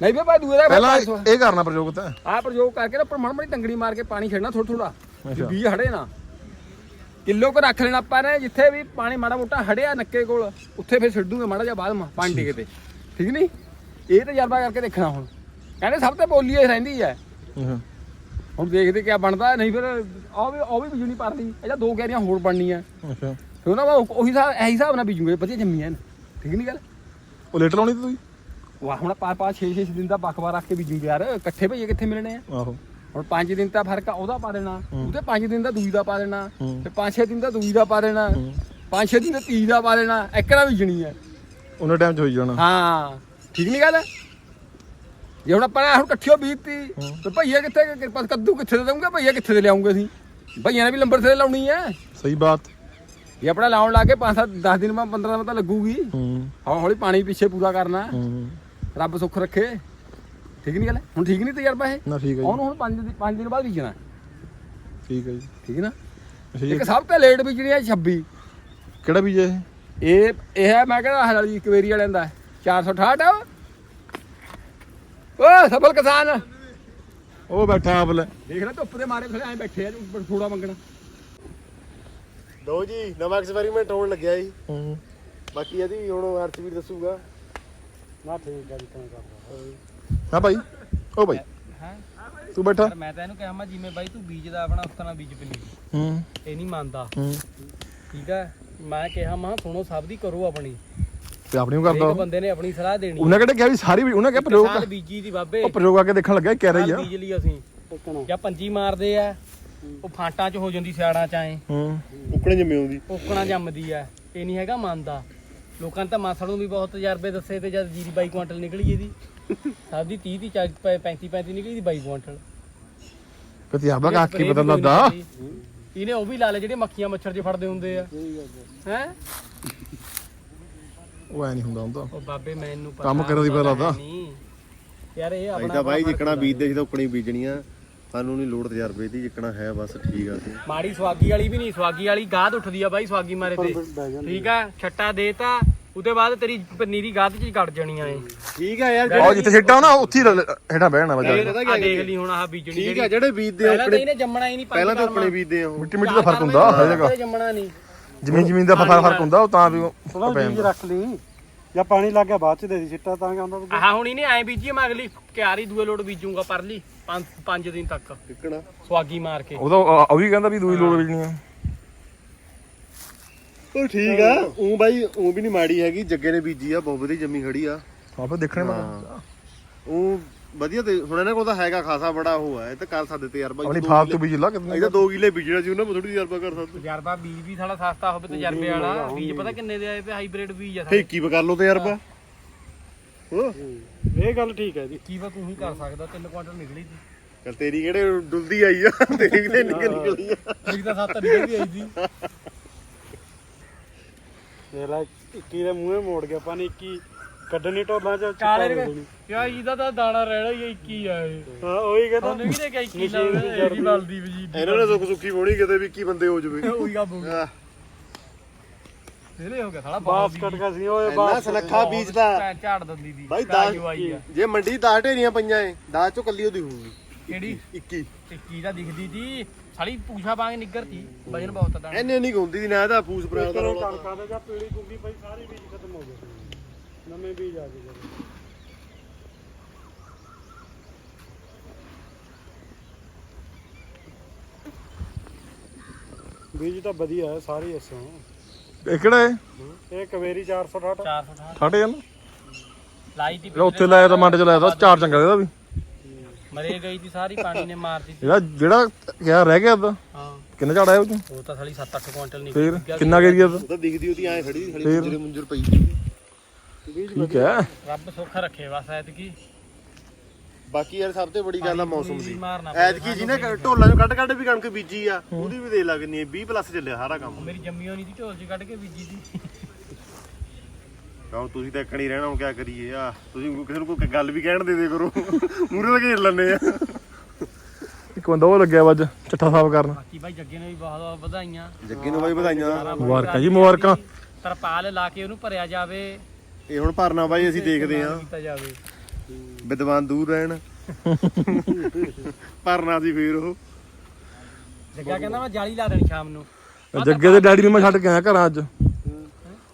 ਨਹੀਂ ਵੀ ਭਾਈ ਦੂਏ ਦਾ ਪਹਿਲਾਂ ਇਹ ਕਰਨਾ ਪ੍ਰਯੋਗ ਤਾਂ। ਆਹ ਪ੍ਰਯੋਗ ਕਰਕੇ ਨਾ ਉੱਪਰ ਮੜਮੜੀ ਤੰਗੜੀ ਮਾਰ ਕੇ ਪਾਣੀ ਛੱਡਣਾ ਥੋੜਾ ਥੋੜਾ। ਬੀਜ ਹੜੇ ਨਾ। ਕਿਲੋ ਕੁ ਰੱਖ ਲੈਣਾ ਆਪਾਂ ਨੇ ਜਿੱਥੇ ਵੀ ਪਾਣੀ ਮਾੜਾ ਮੋਟਾ ਹੜਿਆ ਨੱਕੇ ਕੋਲ ਉੱਥੇ ਫਿਰ ਛੱਡੂਗੇ ਮਾੜਾ ਜਿਹਾ ਬਾਅਦ ਮਾ ਪਾਣੀ ਟਿਕੇ ਤੇ। ਠੀਕ ਨਹੀਂ ਇਹ ਤਜਰਬਾ ਕਰਕੇ ਦੇਖਣਾ ਹੁਣ। ਕਹਿੰਦੇ ਸਭ ਤੇ ਬੋਲੀ ਹੀ ਰਹਿੰਦੀ ਹੈ। ਹੁਣ ਦੇਖਦੇ ਕਿਆ ਬਣਦਾ ਨਹੀਂ ਫਿਰ ਉਹ ਵੀ ਉਹ ਵੀ ਬੀਜਣੀ ਪਰਲੀ ਇਹਦਾ ਦੋ ਕੈਰੀਆਂ ਹੋਰ ਬਣਨੀਆਂ। ਅੱਛਾ। ਫਿਰ ਉਹਨਾਂ ਦਾ ਉਹੀ ਹਿਸਾਬ ਇਹੀ ਹਿਸਾਬ ਨਾਲ ਬੀਜੂਗੇ ਵਧੀਆ ਜੰਮੀਆਂ ਨੇ ਠੀਕ ਨਹੀਂ ਗੱਲ? ਉਹ ਲੇਟ ਲਾਉਣੀ ਤੀ ਤੁਸੀਂ? ਵਾਹ ਹੁਣ ਪਾ ਪਾ 6 6 ਦਿਨ ਦਾ ਬਖਵਾ ਰੱਖ ਕੇ ਬੀਜੂਗੇ ਯਾਰ। ਇਕੱਠੇ ਭਈਏ ਕਿੱਥੇ ਮਿਲਣੇ ਆ? ਆਹੋ। ਹੁਣ 5 ਦਿਨ ਦਾ ਫ਼ਰਕ ਆ ਉਹਦਾ ਪਾ ਦੇਣਾ। ਉਹਦੇ 5 ਦਿਨ ਦਾ ਦੂਜੀ ਦਾ ਪਾ ਦੇਣਾ। ਹੂੰ। ਫਿਰ 5-6 ਦਿਨ ਦਾ ਦੂਜੀ ਦਾ ਪਾ ਦੇਣਾ। 5-6 ਦਿਨ ਦਾ ਤੀਜੀ ਦਾ ਪਾ ਦੇਣਾ। ਇੱਕੜਾ ਬੀਜਣੀ ਹੈ ਉਹਨੇ ਟਾਈਮ ਚ ਹੋਈ ਜਾਣਾ। ਹਾਂ। ਠੀਕ ਨਹੀਂ ਗੱਲ? ਜੇ ਹੁਣ ਆਪਾਂ ਨੇ ਹੁਣ ਇਕੱਠਿਓ ਬੀਜਤੀ ਤੇ ਭਈਆ ਕਿੱਥੇ ਕਿਰਪਾ ਕੱਦੂ ਕਿੱਥੇ ਦੇ ਦੇਵਾਂਗੇ ਭਈਆ ਕਿੱਥੇ ਦੇ ਲਿਆਉਂਗੇ ਅਸੀਂ? ਭਈਆ ਨੇ ਵੀ ਲੰਬਰ ਤੇ ਲਾਉਣੀ ਹੈ ਸਹੀ ਬਾਤ। ਇਹ ਆਪਣਾ ਲਾਉਣ ਲਾ ਕੇ 5-7 10 ਦਿਨ ਬਾਅਦ 15 ਦਿਨ ਤਾਂ ਲੱਗੂਗੀ। ਹੂੰ। ਹੌਲੀ ਹੌਲੀ ਪਾਣੀ ਪਿੱਛੇ ਪੂਰਾ ਕਰਨਾ। ਹੂੰ। ਰੱਬ ਸੁੱਖ ਰੱਖੇ। ਠੀਕ ਨਹੀਂ ਗੱਲ? ਹੁਣ ਠੀਕ ਨਹੀਂ ਤਜਰਬਾ ਇਹ? ਨਾ ਠੀਕ ਹੈ ਉਹਨੂੰ ਹੁਣ 5 ਦਿਨ 5 ਦਿਨ ਬਾਅਦ ਬੀਜਣਾ। ਠੀਕ ਹੈ ਜੀ। ਠੀਕ ਨਾ? ਇੱਕ ਸਭ ਤੋਂ ਲੇਟ ਬੀਜਣੀ ਹੈ 26 ਕਿਹੜਾ ਬੀਜ ਇਹ? ਇਹ ਇਹ ਹੈ ਮੈਂ ਕਹਿੰਦਾ ਹਲ ਵਾਲੀ ਕਵੇਰੀ ਵਾਲਿਆਂ ਦਾ। 468 ਓ ਸਫਲ ਕਿਸਾਨ। ਉਹ ਬੈਠਾ ਆਪ ਲੈ। ਦੇਖ ਲੈ ਧੁੱਪ ਦੇ ਮਾਰੇ ਫਿਰ ਐਂ ਬੈਠੇ ਆ ਥੋੜਾ ਮੰਗਣਾ। ਲਓ ਜੀ ਨਵਾਂ ਐਕਸਪੈਰੀਮੈਂਟ ਹੋਣ ਲੱਗਿਆ ਜੀ। ਹੂੰ। ਬਾਕੀ ਇਹਦੀ ਹੁਣ ਹਰਸ਼ਵੀਰ ਦੱਸੂਗਾ। ਹਾਂ ਭਾਈ ਉਹ ਭਾਈ। ਤੂੰ ਬੈਠਾ। ਮੈਂ ਤਾਂ ਇਹਨੂੰ ਕਿਹਾ ਮੈਂ ਜਿਵੇਂ ਬਾਈ ਤੂੰ ਬੀਜ ਦਾ ਆਪਣਾ ਉਸ ਤਰ੍ਹਾਂ ਬੀਜ ਪਨੀ। ਹੂੰ। ਇਹ ਨਹੀਂ ਮੰਨਦਾ। ਹੂੰ। ਠੀਕ ਹੈ ਮੈਂ ਕਿਹਾ ਮੈਂ ਕਿਹਾ ਸੁਣੋ ਸਭ ਦੀ ਕਰੋ ਆਪਣੀ। ਤੇ ਆਪਣੀ ਨੂੰ ਕਰਦਾ ਇੱਕ। ਬੰਦੇ ਨੇ ਆਪਣੀ ਸਲਾਹ ਦੇਣੀ ਉਹਨੇ ਕਿਹਾ ਵੀ ਸਾਰੀ ਵੀ ਉਹਨੇ ਕਿਹਾ ਪ੍ਰਯੋਗ ਸਾਲ ਬੀਜੀ ਦੀ ਬਾਬੇ। ਉਹ ਪ੍ਰਯੋਗ ਕਰਕੇ ਦੇਖਣ ਲੱਗਿਆ ਕਹਿ ਰਹੀ ਆ। ਬੀਜ ਲਈ ਅਸੀਂ। ਜਾਂ ਪੰਜੀ ਮਾਰਦੇ ਆ ਉਹ ਫਾਂਟਾਂ 'ਚ ਹੋ ਜਾਂਦੀ ਸਿਆੜਾਂ 'ਚ ਆਏ ਹੂੰ। ਕੁੱਕਣੇ ਜੰਮੇ ਆਉਂਦੀ ਕੋਕਣਾ ਜੰਮਦੀ ਆ। ਇਹ ਨਹੀਂ ਹੈਗਾ ਮੰਨਦਾ। ਲੋਕਾਂ ਨੇ ਤਾਂ ਮਾਸੜ ਨੂੰ ਵੀ ਬਹੁਤ ਤਜਰਬੇ ਦੱਸੇ ਤੇ ਜਦ ਜੀਰੀ 22 ਕੁਆਂਟਲ ਨਿਕਲੀ ਇਹਦੀ। ਸਭ ਦੀ 30 ਦੀ 40 35 35 ਨਿਕਲੀ ਦੀ 22 ਕੁਆਂਟਲ। ਕਿਤੇ ਆਬਾ ਕਾ ਕੀ ਪਤਾ ਲੱਗਦਾ। ਇਹਨੇ ਉਹ ਵੀ ਲਾ ਲਏ ਜਿਹੜੇ ਮੱਖੀਆਂ ਮੱਛਰ 'ਚ ਫੜਦੇ ਹੁੰਦੇ ਆ। ਹੈ? ਉਹ ਐ ਨਹੀਂ ਹੁੰਦਾ ਹੁੰਦਾ। ਉਹ ਬਾਬੇ ਮੈਨੂੰ ਪਤਾ ਕੰਮ ਕਰਨ ਦੀ ਪਤਾ ਲੱਗਦਾ। ਨਹੀਂ। ਯਾਰ ਇਹ ਅਸੀਂ ਆਪਣਾ ਤਾਂ ਬਾਈ ਜਿੱਕਣਾ ਬੀਜਦੇ ਸੀ ਤਾਂ ਉਕਣੀ ਬੀਜਣੀਆਂ। ਸਾਨੂੰ ਨਹੀਂ ਲੋੜ ਤਜਰਬੇ ਦੀ ਜਿੱਕਣਾ ਹੈ ਬਸ ਠੀਕ ਆ ਸੀ ਮਾੜੀ ਸਵਾਗੀ ਵਾਲੀ ਵੀ ਨਹੀਂ ਸਵਾਗੀ ਵਾਲੀ ਗਾਦ ਉੱਠਦੀ ਆ ਬਾਈ ਸਵਾਗੀ ਮਾਰੇ ਤੇ। ਠੀਕ ਆ ਛੱਟਾ ਦੇਤਾ ਉਹਦੇ ਬਾਅਦ ਤੇਰੀ ਪਨੀਰੀ ਗਾਦ 'ਚ ਹੀ ਕੱਟ ਜਾਣੀਆਂ ਏ ਠੀਕ ਆ ਯਾਰ ਉਹ ਜਿੱਥੇ ਸਿੱਟਾ ਨਾ ਉੱਥੇ ਹੀ ਹੇਠਾਂ ਬਹਿਣਾ ਵਾ ਜਾ ਕੇ। ਆ ਦੇਖ ਲਈ ਹੁਣ ਆਹ ਬੀਜਣੀ ਠੀਕ ਆ ਜਿਹੜੇ। ਬੀਜਦੇ ਆ ਪਹਿਲਾਂ ਤਾਂ ਉਕਣੇ ਇਹਨੇ ਜੰਮਣਾ ਹੀ ਨਹੀਂ ਪਹਿਲਾਂ ਤਾਂ ਉਕਣੇ ਬੀਜਦੇ ਆ ਉਹ। ਮਿੱਟੀ ਮਿੱਟੀ ਦਾ ਫ਼ਰਕ ਹੁੰਦਾ ਹਰ ਜਗ੍ਹਾ। ਜੰਮਣਾ ਨਹੀਂ। ਜ਼ਮੀਨ ਜ਼ਮੀਨ ਦਾ ਫ਼ਰਕ ਫ਼ਰਕ ਹੁੰਦਾ ਉਹ ਤਾਂ ਵੀ ਉਹ ਪੈ ਜਾਂਦਾ। ਰੱਖ ਲਈ ਜਾਂ ਪਾਣੀ ਲੱਗ ਗਿਆ ਬਾਅਦ ਚ ਦੇ ਦੀ ਸਿੱਟਾ ਤਾਂ ਕਹਿੰਦਾ ਆਹ ਹੁਣ ਇਹਨੇ ਐ ਬੀਜੀ ਮੈਂ ਅਗਲੀ ਕਿਆਰੀ ਦੂਏ ਲੋਟ ਬੀਜੂਗਾ ਪਰਲੀ 5 5 ਦਿਨ ਤੱਕ। ਜਿੱਕਣਾ ਸਵਾਗੀ ਮਾਰ ਕੇ। ਉਹ ਤਾਂ ਉਹ ਵੀ ਕਹਿੰਦਾ ਵੀ ਦੂਈ ਲੋੜ ਵੇਚਣੀ ਆ। ਉਹ ਠੀਕ ਆ ਉਹ ਬਾਈ ਉਹ ਵੀ ਨਹੀਂ ਮਾੜੀ ਹੈਗੀ ਜੱਗੇ ਨੇ ਬੀਜੀ ਆ ਬਹੁਤ ਵਧੀਆ ਜੰਮੀ ਖੜੀ ਆ। ਆਪੇ ਦੇਖਣੇ ਮੈਂ ਉਹ ਵਧੀਆ ਤੇ ਹੁਣ ਇਹਨਾਂ ਕੋਲ ਤਾਂ ਹੈਗਾ ਖਾਸਾ ਬੜਾ ਉਹ ਹੈ ਇਹ ਤਾਂ ਕਰ ਸਕਦੇ ਤੇ ਯਾਰ ਬਾਈ ਆਪਣੀ ਫਾਲਤੂ ਬੀਜ ਲਾ ਕਿਤਨੇ ਇਹਦਾ 2 ਕਿਲੇ ਬੀਜਣਾ ਸੀ ਉਹਨਾਂ ਮੈਂ ਥੋੜੀ ਤਜਰਬਾ ਕਰ ਸਕਦੇ। ਤਜਰਬਾ ਬੀਜ ਵੀ ਸਾਲਾ ਸਸਤਾ ਹੋਵੇ ਤਜਰਬੇ ਵਾਲਾ। ਬੀਜ ਪਤਾ ਕਿੰਨੇ ਦੇ ਆਏ ਤੇ ਹਾਈਬ੍ਰਿਡ ਬੀਜ ਆ ਫੇ ਕੀ ਕਰ ਲਓ ਤਜਰਬਾ? ਹੋ। ਇਹ ਗੱਲ ਠੀਕ ਹੈ ਜੀ। ਕੀ ਵਾ ਤੂੰ ਹੀ ਕਰ ਸਕਦਾ 3 ਕੁਆਂਟਲ ਨਿਕਲੀ ਸੀ। ਕਰ ਤੇਰੀ ਕਿਹੜੇ ਡੁੱਲਦੀ ਆਈ ਆ? ਤੇਰੀ ਕਿਤੇ ਨਿਕਲ ਨਿਕਲੀ ਆ। ਮੇਰੀ ਤਾਂ 7 ਨਿਕਲਦੀ ਆਈ ਸੀ। ਇਹ ਲੈ 21 ਦੇ ਮੂੰਹੇ ਮੋੜ ਗਿਆ ਪਾਣੀ 21 ਕੱਢਣੀ ਢੋਲਾਂ ਚ ਕਾਲੇ ਨੇ ਯਾ ਇਹਦਾ ਤਾਂ ਦਾਣਾ ਰਹਿਣਾ ਹੀ 21 ਆ ਇਹ। ਹਾਂ ਉਹੀ ਕਹਿੰਦਾ ਉਹਨੇ ਵੀ ਨੇ ਕਿਹਾ 21 ਲਾਉਣਾ ਇਹਦੀ ਬਲਦੀ ਵਜੀ ਇਹਨਾਂ ਨੇ ਸੁੱਖ ਸੁੱਖੀ ਹੋਣੀ ਕਿਤੇ ਵੀ ਕੀ ਬੰਦੇ ਹੋ ਜਵੇ। [laughs] ਉਹੀ ਗਾ ਬੂ ਆਹ, ਇਹਦੇ ਹੋ ਗਿਆ ਸਾਲਾ ਬਾਸ ਬਹੁਤ ਕੱਟ ਗਿਆ ਸੀ ਓਏ ਇੰਨਾ ਬਾਸ। ਸਨੱਖਾ ਬੀਜਦਾ। ਭੈਣ ਝਾੜ ਦਿੰਦੀ ਦੀ ਬਾਈ ਤਾਜ਼ੀ ਆਈ ਆ। ਦਾਜ ਜੇ ਮੰਡੀ 10 ਢੇਰੀਆਂ ਪਈਆਂ ਏ 10 ਚੋਂ ਕੱਲੀ ਉਹਦੀ ਹੋਊਗੀ। ਕਿਹੜੀ? 21 21 ਦਾ ਦਿਖਦੀ ਸੀ ਸਾਲੀ ਪੂਛਾ ਵਾਂਗ ਨਿੱਗਰਤੀ ਵਜਨ ਬਹੁਤ ਆ ਦਾਣਾ। ਐਨੇ ਨਹੀਂ ਗੁੰਦੀ ਦੀ ਨਾ ਇਹਦਾ ਫੂਸ ਪ੍ਰਾਣ ਦਾ ਰੌਲਾ ਕਣਕਾਂ ਦੇ ਜਾਂ ਪੀਲੀ ਗੁੰਗੀ ਪਈ ਸਾਰੀ ਬੀਜ ਖਤਮ ਹੋ ਗਏ ਨਵੇਂ ਬੀਜ ਆ ਗਏ ਜਿਹੜੇ। ਬੀਜ ਤਾਂ ਵਧੀਆ ਹੈ ਸਾਰੇ ਅਸਾਂ ਇਹ ਕਿਹੜਾ ਹੈ ਇਹ ਕਵੇਰੀ 468 460 ਠਾਟੇ ਜਨ ਲਾਈ ਦੀ ਜਿਹੜਾ ਉੱਥੇ ਲਾਇਆ ਤਾਂ ਮੰਡ ਚ ਲਾਇਆ ਤਾਂ ਚਾਰ ਚੰਗਾ ਇਹਦਾ ਵੀ। ਮਰੇ ਗਈ ਦੀ ਸਾਰੀ ਪਾਣੀ ਨੇ ਮਾਰਤੀ ਜਿਹੜਾ ਜਿਹੜਾ ਕਿਆ ਰਹਿ ਗਿਆ ਉਹਦਾ ਹਾਂ। ਕਿੰਨਾ ਝਾੜ ਆਇਆ ਉਹ ਚ? ਉਹ ਤਾਂ ਸਾਲੀ 7-8 ਕੁਆਂਟਲ ਨਿਕਲ ਫੇਰ ਕਿੰਨਾ ਏਰੀਆ ਦਾ ਉਹ ਤਾਂ ਦਿਖਦੀ ਉਹਦੀ ਐ ਖੜੀ ਖੜੀ ਮੁੰਜਰ ਪਈ ਠੀਕ ਹੈ। ਰੱਬ ਸੁੱਖ ਰੱਖੇ ਬਸ ਐਤਕੀ। ਬਾਕੀ ਯਾਰ ਸਭ ਤੋਂ ਬੜੀ ਗੱਲ ਆ ਮੌਸਮ ਦੀ। ਮਾਰਨਾ ਐਤਕੀ ਜੀ ਨੇ ਢੋਲਾਂ ਨੂੰ ਕੱਢ ਕੱਢ ਵੀ ਕਣਕ ਬੀਜੀ ਆ ਉਹਦੀ ਵੀ ਦੇ ਲੱਗਣੀ 20 ਪਲੱਸ ਚੱਲਿਆ ਸਾਰਾ ਕੰਮ। ਮੇਰੀ ਜੰਮੀ ਹੋਣੀ ਸੀ ਢੋਲ 'ਚ ਕੱਢ ਕੇ ਬੀਜੀ ਸੀ। ਕਹੋ ਤੁਸੀਂ ਤਾਂ ਇੱਕਣੀ ਰਹਿਣਾ ਹੁਣ ਕਿਆ ਕਰੀਏ ਆ। ਤੁਸੀਂ ਕਿਸੇ ਨੂੰ ਕੋਈ ਗੱਲ ਵੀ ਕਹਿਣ ਦੇ ਦੇ ਕਰੋ। ਮੂਰੇ ਤਾਂ ਘੇਰ ਲੈਣੇ ਆ। ਇੱਕ ਬੰਦਾ ਉਹ ਲੱਗਿਆ ਵਾ ਅੱਜ ਚੱਠਾ ਸਾਫ਼ ਕਰਨ। ਬਾਕੀ ਬਾਈ ਜੱਗੇ ਨੇ ਵੀ ਬਹੁਤ ਬਹੁਤ ਵਧਾਈਆਂ। ਜੱਗੀ ਨੂੰ ਬਾਈ ਵਧਾਈਆਂ। ਮੁਬਾਰਕਾਂ ਜੀ ਮੁਬਾਰਕਾਂ। ਤਰਪਾਲ ਲਾ ਕੇ ਉਹਨੂੰ ਭਰਿਆ ਜਾਵੇ। ਇਹ ਹੁਣ ਭਰਨਾ ਬਾਈ ਅਸੀਂ ਦੇਖਦੇ ਆ ਕੀਤਾ ਜਾਵੇ। ਵਿਦਵਾਨ ਦੂਰ ਰਹਿਣ। ਭਰਨਾ ਸੀ ਫੇਰ ਉਹ। ਜੱਗਾ ਕਹਿੰਦਾ ਮੈਂ ਜਾਲੀ ਲਾ ਦੇਣੀ ਸ਼ਾਮ ਨੂੰ। ਜੱਗੇ ਦੇ ਡੈਡੀ ਨੂੰ ਮੈਂ ਛੱਡ ਕੇ ਆਇਆ ਘਰਾਂ ਅੱਜ।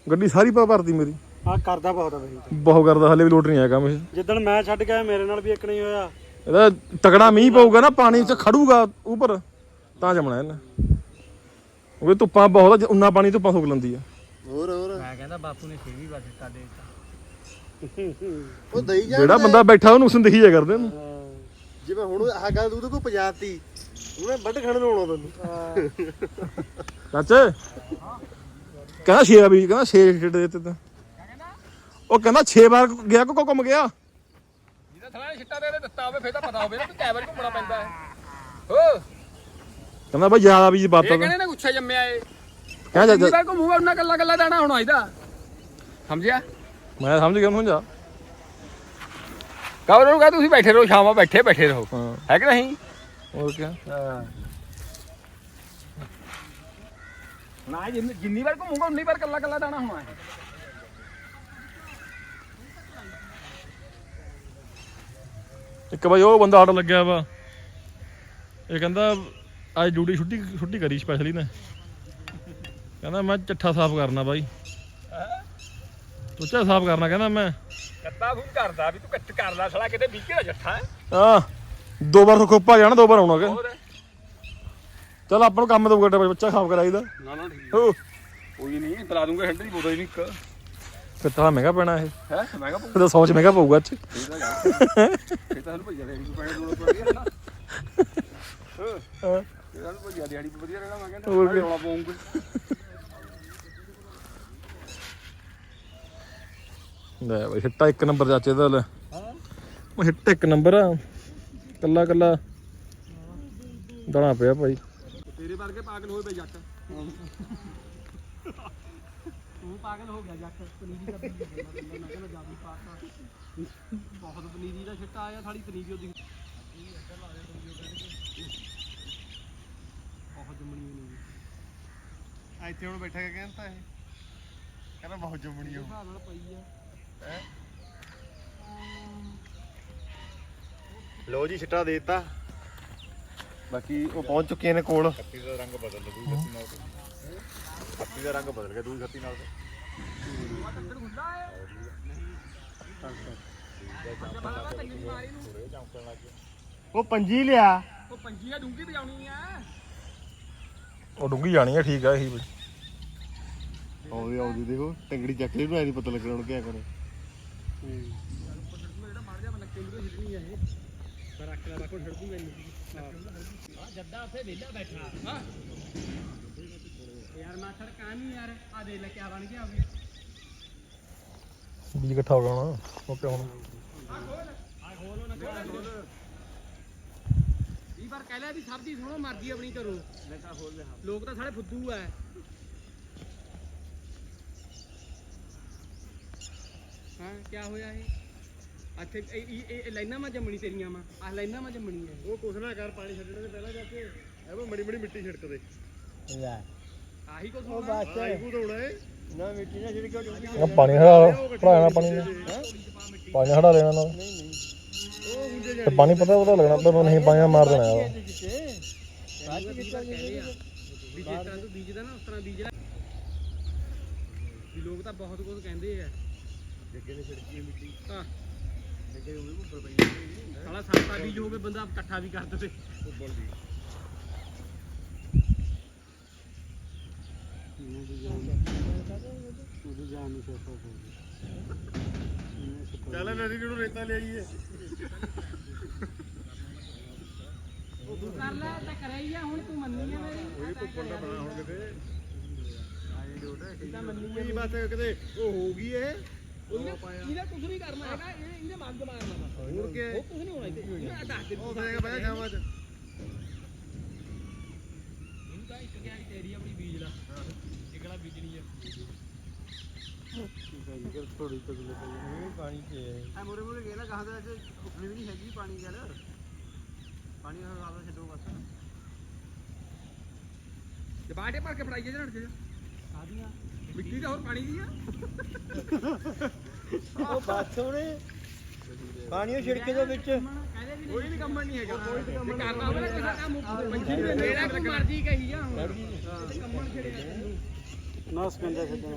ਗੱਡੀ ਸਾਰੀ ਪਾ ਭਰਦੀ ਮੇਰੀ। ਆ ਕਰਦਾ ਬਹੁਤ ਆ ਬਈ। ਬਹੁਤ ਕਰਦਾ ਹਲੇ ਵੀ ਲੋਟ ਨਹੀਂ ਆਇਆ ਕੰਮ ਇਹ। ਜਿੱਦਣ ਮੈਂ ਛੱਡ ਗਿਆ ਮੇਰੇ ਨਾਲ ਵੀ ਇੱਕ ਨਹੀਂ ਹੋਇਆ। ਇਹਦਾ ਤਕੜਾ ਮੀਂਹ ਪਊਗਾ ਨਾ ਪਾਣੀ 'ਚ ਖੜੂਗਾ ਉੱਪਰ ਤਾਂ ਜਮਣਾ ਇਹਨੇ। ਉਹ ਧੁੱਪਾਂ ਬਹੁਤ ਉਨਾ ਪਾਣੀ ਧੁੱਪਾਂ ਸੁੱਕ ਲੈਂਦੀ ਆ। ਹੋਰ ਹੋਰ। ਮੈਂ ਕਹਿੰਦਾ ਬਾਪੂ ਨੇ ਛੇਵੀਂ ਵਾਰ ਦਿੱਤਾ ਦੇਤਾ ਉਹ ਦਈ ਜਾ ਜਿਹੜਾ ਬੰਦਾ ਬੈਠਾ ਉਹਨੂੰ ਸੰਦੇਹੀ ਜਾ ਕਰਦੇ ਉਹਨੂੰ ਜਿਵੇਂ ਹੁਣ ਆਹ ਗੱਲ ਉਹਦੇ ਕੋਲ ਪਜਾਤੀ। ਉਹਨੇ ਵੱਢ ਖਣ ਨੂੰ ਆਉਣਾ ਤੈਨੂੰ ਚਾਚੇ। ਕਹਿੰਦਾ ਛੇ ਵੀ ਕਹਿੰਦਾ ਛੇ ਛੇੜ ਦੇ ਦਿੱਤੇ ਤਾਂ ਉਹ ਕਹਿੰਦਾ 6 ਵਾਰ ਗਿਆ ਕੋ ਘੁੰਮ ਗਿਆ। ਜਿਹਦਾ ਥਲਾ ਛਿੱਟਾ ਦੇ ਦੇ ਦਿੱਤਾ ਹੋਵੇ ਫੇਰ ਤਾਂ ਪਤਾ ਹੋਵੇ ਨਾ ਕਿ ਕੈਬਲ ਘੁੰਮਣਾ ਪੈਂਦਾ ਹੈ। ਹੋ। ਕਹਿੰਦਾ ਬਈ ਜ਼ਿਆਦਾ ਵੀ ਬਾਤ ਇਹ ਕਹਿੰਦੇ ਨੇ ਗੁੱਛਾ ਜੰਮਿਆ ਏ। ਕਹਿੰਦਾ ਵਾਰ ਘੁੰਮੂਗਾ ਉਹਨਾਂ ਕੱਲਾ ਕੱਲਾ ਦਾਣਾ ਹੋਣਾ ਇਹਦਾ। ਸਮਝਿਆ? ਮੈਂ ਸਮਝ ਗਿਆ ਉਹਨੂੰ ਜਾ ਕਵਰ ਨੂੰ ਕਹ ਤੁਸੀਂ ਬੈਠੇ ਰਹੋ ਸ਼ਾਮਾਂ ਬੈਠੇ ਬੈਠੇ ਰਹੋ। ਹਾਂ। ਹੈ ਕਿ ਨਹੀਂ? ਹੋਰ ਕੀ ਨਾ ਜਿੰਨੀ ਜਿੰਨੀ ਵਾਰ ਘੁੰਮੂਗਾ ਉਨੀ ਵਾਰ ਕੱਲਾ ਕੱਲਾ ਦਾਣਾ ਹੋਣਾ ਹੈ ਇੱਕ ਵਾਰੀ ਉਹ ਬੰਦਾ ਹਟ ਲੱਗਿਆ ਵਾ। ਇਹ ਕਹਿੰਦਾ ਅੱਜ ਡਿਊਟੀ ਛੁੱਟੀ ਛੁੱਟੀ ਕਰੀ ਸਪੈਸ਼ਲੀ ਨੇ। ਕਹਿੰਦਾ ਮੈਂ ਚੱਠਾ ਸਾਫ਼ ਕਰਨਾ ਬਾਈ। ਚੁੱਚਾ ਸਾਫ਼ ਕਰਨਾ ਕਹਿੰਦਾ ਮੈਂ। ਕੱਤਾ ਫੋਨ ਕਰਦਾ ਵੀ ਤੂੰ ਕੱਟ ਕਰ ਲੈ ਸਾਲਾ ਕਿਤੇ ਵੀਕੇ ਦਾ ਜੱਠਾ ਹੈ। ਹਾਂ ਦੋ ਵਾਰ ਖੋਪਾ ਜਾਣਾ ਦੋ ਵਾਰ ਆਉਣਾ ਕਿ। ਹੋਰ? ਚਲ ਆਪਾਂ ਨੂੰ ਕੰਮ ਤੋਂ ਗੱਡਾ ਬੱਚਾ ਸਾਫ਼ ਕਰਾਈਦਾ। ਨਾ ਨਾ ਠੀਕ ਹੋ। ਕੋਈ ਨਹੀਂ ਪਿਲਾ ਦੂੰਗਾ ਠੰਡੇ ਦੀ ਬੋਤਲ ਹੀ ਇੱਕ। ਫਿਰ ਤਾਂ ਮਹਿੰਗਾ ਪੈਣਾ ਇਹ। ਹੈ ਮੈਂ ਕਿਹਾ ਫਿਰ ਤਾਂ 100 ਚ ਮਹਿੰਗਾ ਪਊਗਾ ਅੱਜ। ਇਹ ਤਾਂ ਹਲ ਭਈਆ ਰੇੜੀ ਪੈਣੇ ਲੋੜ ਪੜੀ ਹੈ ਨਾ ਹਾਂ। ਇਹ ਤਾਂ ਭਈਆ ਦਿਹਾੜੀ ਵੀ ਵਧੀਆ ਰਹਿਣਾ ਮੈਂ ਕਹਿੰਦਾ। ਰੌਲਾ ਪਾਉਂਗਾ। ਲੈ ਬਈ ਹਿੱਟਾ ਇੱਕ ਨੰਬਰ ਚਾਚੇ ਦਾ ਲੈ। ਉਹ ਹਿੱਟ ਇੱਕ ਨੰਬਰ ਆ। ਕੱਲਾ ਕੱਲਾ ਦਾਣਾ ਪਿਆ ਭਾਈ। ਤੇਰੇ ਵਰਗੇ ਪਾਗਲ ਹੋਏ ਬਈ ਜੱਟ। ਤੂੰ ਪਾਗਲ ਹੋ ਗਿਆ ਜੱਟ। ਪਨੀਰੀ ਦਾ ਬੀਜ ਮੈਂ ਕਹਿੰਦਾ ਜਾਦੂ ਪਾਤਾ। ਬਹੁਤ ਪਨੀਰੀ ਦਾ ਛਿੱਟਾ ਆਇਆ ਸਾਡੀ ਪਨੀਰੀ ਉਹਦੀ। ਬਹੁਤ ਜੰਮਣੀ ਨਹੀਂ ਇੱਥੇ ਹੁਣ ਬੈਠਾ ਕੇ ਕਹਿੰਦਾ ਇਹ? ਕਹਿੰਦਾ ਬਹੁਤ ਜੰਮਣੀ ਹੋ ਨਾਲ ਪਈ ਆ। ਲੋ ਜੀ ਛਿੱਟਾ ਦੇਤਾ। ਬਾਕੀ ਉਹ ਪਹੁੰਚ ਚੁੱਕੇ ਨੇ ਕੋਲ। ਖੱਤੀ ਦਾ ਰੰਗ ਬਦਲ ਗਿਆ ਦੂਜੀ ਨਾਲ ਖੱਤੀ ਦਾ ਰੰਗ ਬਦਲ ਗਿਆ ਦੂਜੀ ਖੱਤੀ ਨਾਲ ਉਹ ਪੰਜੀ ਲਿਆ। ਉਹ ਪੰਜੀ ਆ ਡੂੰਗੀ ਵਜਾਉਣੀ ਆ। ਉਹ ਡੁੱਗੀ ਜਾਣੀ ਆ ਠੀਕ ਆ ਇਹੀ ਬਈ। ਆਉਂਦੀ ਆਉਂਦੀ ਦੇਖੋ ਟੰਗੜੀ ਚੱਕ ਲਈ ਨੂੰ ਐ ਨਹੀਂ ਪਤਾ ਲੱਗਣਾ ਹੁਣ ਕਿਆ ਕਰੇ। ਜੱਦਾ ਉੱਥੇ ਵਿਹਲਾ ਬੈਠਾ ਹਾਂ ਯਾਰ ਮਾਥੜ ਕਾਨੀ ਯਾਰ ਆ ਦੇ ਲੈ ਕਿਆ ਬਣ ਗਿਆ ਵੀ ਬੀਜ ਇਕੱਠਾ ਹੋ ਗਿਆ ਹੁਣ, ਓਕੇ ਹੁਣ। ਵੀਹ ਵਾਰ ਕਹਿ ਲਿਆ ਵੀ ਸਭ ਦੀ ਸੁਣੋ ਮਰਜ਼ੀ ਆਪਣੀ ਕਰੋ ਲੋਕ ਤਾਂ ਸਾਰੇ ਫੁੱਦੂ ਐ ਹਾਂ ਕੀ ਹੋਇਆ ਇਹ? ਅੱਥੇ ਇਹ ਇਹ- ਇਹ ਲਾਈਨਾਂ ਮਾ ਜੰਮਣੀ ਤੇਰੀਆਂ ਮਾ ਆਹ ਲਾਈਨਾਂ ਮਾ ਜੰਮਣੀ ਐ ਉਹ ਕੁਛ ਨਾ ਕਰ ਪਾਣੀ ਛੱਡਣ ਦੇ ਪਹਿਲਾਂ ਜਾ ਕੇ ਐਵੇਂ ਮੜੀ ਮੜੀ ਮਿੱਟੀ ਛਿੜਕ ਦੇ। ਆਹੀ ਕੁਝ ਹੋਣਾ? ਆਈ ਕੂ ਧੋਣਾ ਏ। ਆ ਪਾਣੀ ਹੜਾ ਭਰਾਣਾ ਪਾਣੀ ਨੇ। ਪਾਣੀ ਹੜਾ ਲੈਣਾ ਨਾਲ ਤੇ ਪਾਣੀ ਪਤਾ ਉਹਦਾ ਲੱਗਣਾ ਪਰ ਨਹੀਂ ਪਾਣੀ ਮਾਰ ਦੇਣਾ ਯਾਰ ਵੀ ਜਿਸ ਤਰ੍ਹਾਂ ਤੂੰ ਬੀਜਦਾ ਨਾ ਉਸ ਤਰ੍ਹਾਂ ਬੀਜਣਾ। ਵੀ ਲੋਕ ਤਾਂ ਬਹੁਤ ਕੁਝ ਕਹਿੰਦੇ ਆ। ਜੱਗੇ ਨੇ ਛਿੜਕੀ ਮਿੱਟੀ। ਹਾਂ। ਜੱਗੇ ਹੋਵੇ ਉੱਪਰ ਪਈ ਸਾਲਾ ਸਸਤਾ ਬੀਜ ਹੋਵੇ ਬੰਦਾ ਇਕੱਠਾ ਵੀ ਕਰ ਦੇਵੇ। ਚੱਲ ਨਦੀ ਨੂੰ ਰੇਤਾ ਲੈ ਆਈਏ। ਤੂੰ ਕਰ ਲੈ ਤਾਂ ਕਰਿਆ ਹੀ ਆ ਹੁਣ ਤੂੰ ਮੰਨੀ ਆ ਮੇਰੀ। ਕੋਈ ਭੁੱਪੜ ਦਾ ਬਣਾ ਹੁਣ ਕਿਤੇ। ਤਾਂ ਮੰਨੀ ਕੋਈ ਬਸ ਕਿਤੇ? ਉਹ ਹੋ ਗਈ ਏ ਇਹਨੇ ਇਹਨੇ ਕੁਝ ਨਹੀਂ ਕਰਨਾ ਹੈਗਾ ਇਹ ਇਹਨੇ ਮੰਗ ਮਾਰਨਾ ਬਸ ਹੋਰ ਕੀ ਉਹ ਕੁਝ ਨਹੀਂ ਹੋਣਾ ਇੱਥੇ। ਇਹਨੇ ਦੱਸ ਦੇ ਉਹ ਫੇਰ ਬਹਿ ਸ਼ਾਮਾਂ ਚ। ਇਹਨੂੰ ਤਾਂ ਇੱਕ ਗਿਆ ਤੇਰੀ ਆਪਣੀ ਬੀਜ ਲਾ ਇਹ ਕਿਹੜਾ ਬੀਜਣੀ ਆ ਐ ਮੋਰੇ ਮੋਰੇ ਗੇਲਾ ਕਹਾਂ ਦਾ ਅੱਜ ਭੁੱਖਣੀ ਵੀ ਨਹੀਂ ਹੈਗੀ ਪਾਣੀ ਗੱਲ ਪਾਣੀ ਦਾ ਹਾਲ ਛੱਡੋ ਬਸ। ਤੇ ਬਾਟੇ ਭਰ ਕੇ ਫੜਾਈਏ ਜਣ ਚ ਸਾਦੀਆਂ ਮਿੱਟੀ ਦਾ ਹੋਰ ਪਾਣੀ ਦੀ ਆ। ਉਹ ਬਾਤ ਸੋਣੇ ਪਾਣੀ ਉਹ ਛਿੜਕੇ ਦੇ ਵਿੱਚ। ਕੋਈ ਵੀ ਕੰਮ ਨਹੀਂ ਹੈਗਾ। ਕੋਈ ਕਰਨਾ ਹੋਵੇ ਨਾ ਕਿਸੇ ਕੰਮ ਪੰਜੀ ਦੇ ਮੇਰਾ ਕੋਈ ਮਰਜ਼ੀ ਕਹੀ ਜਾ ਹੁਣ ਕੰਮਣ ਛੜਿਆ। ਨਾ ਸਕੰਜਾ ਛੱਡਣਾ।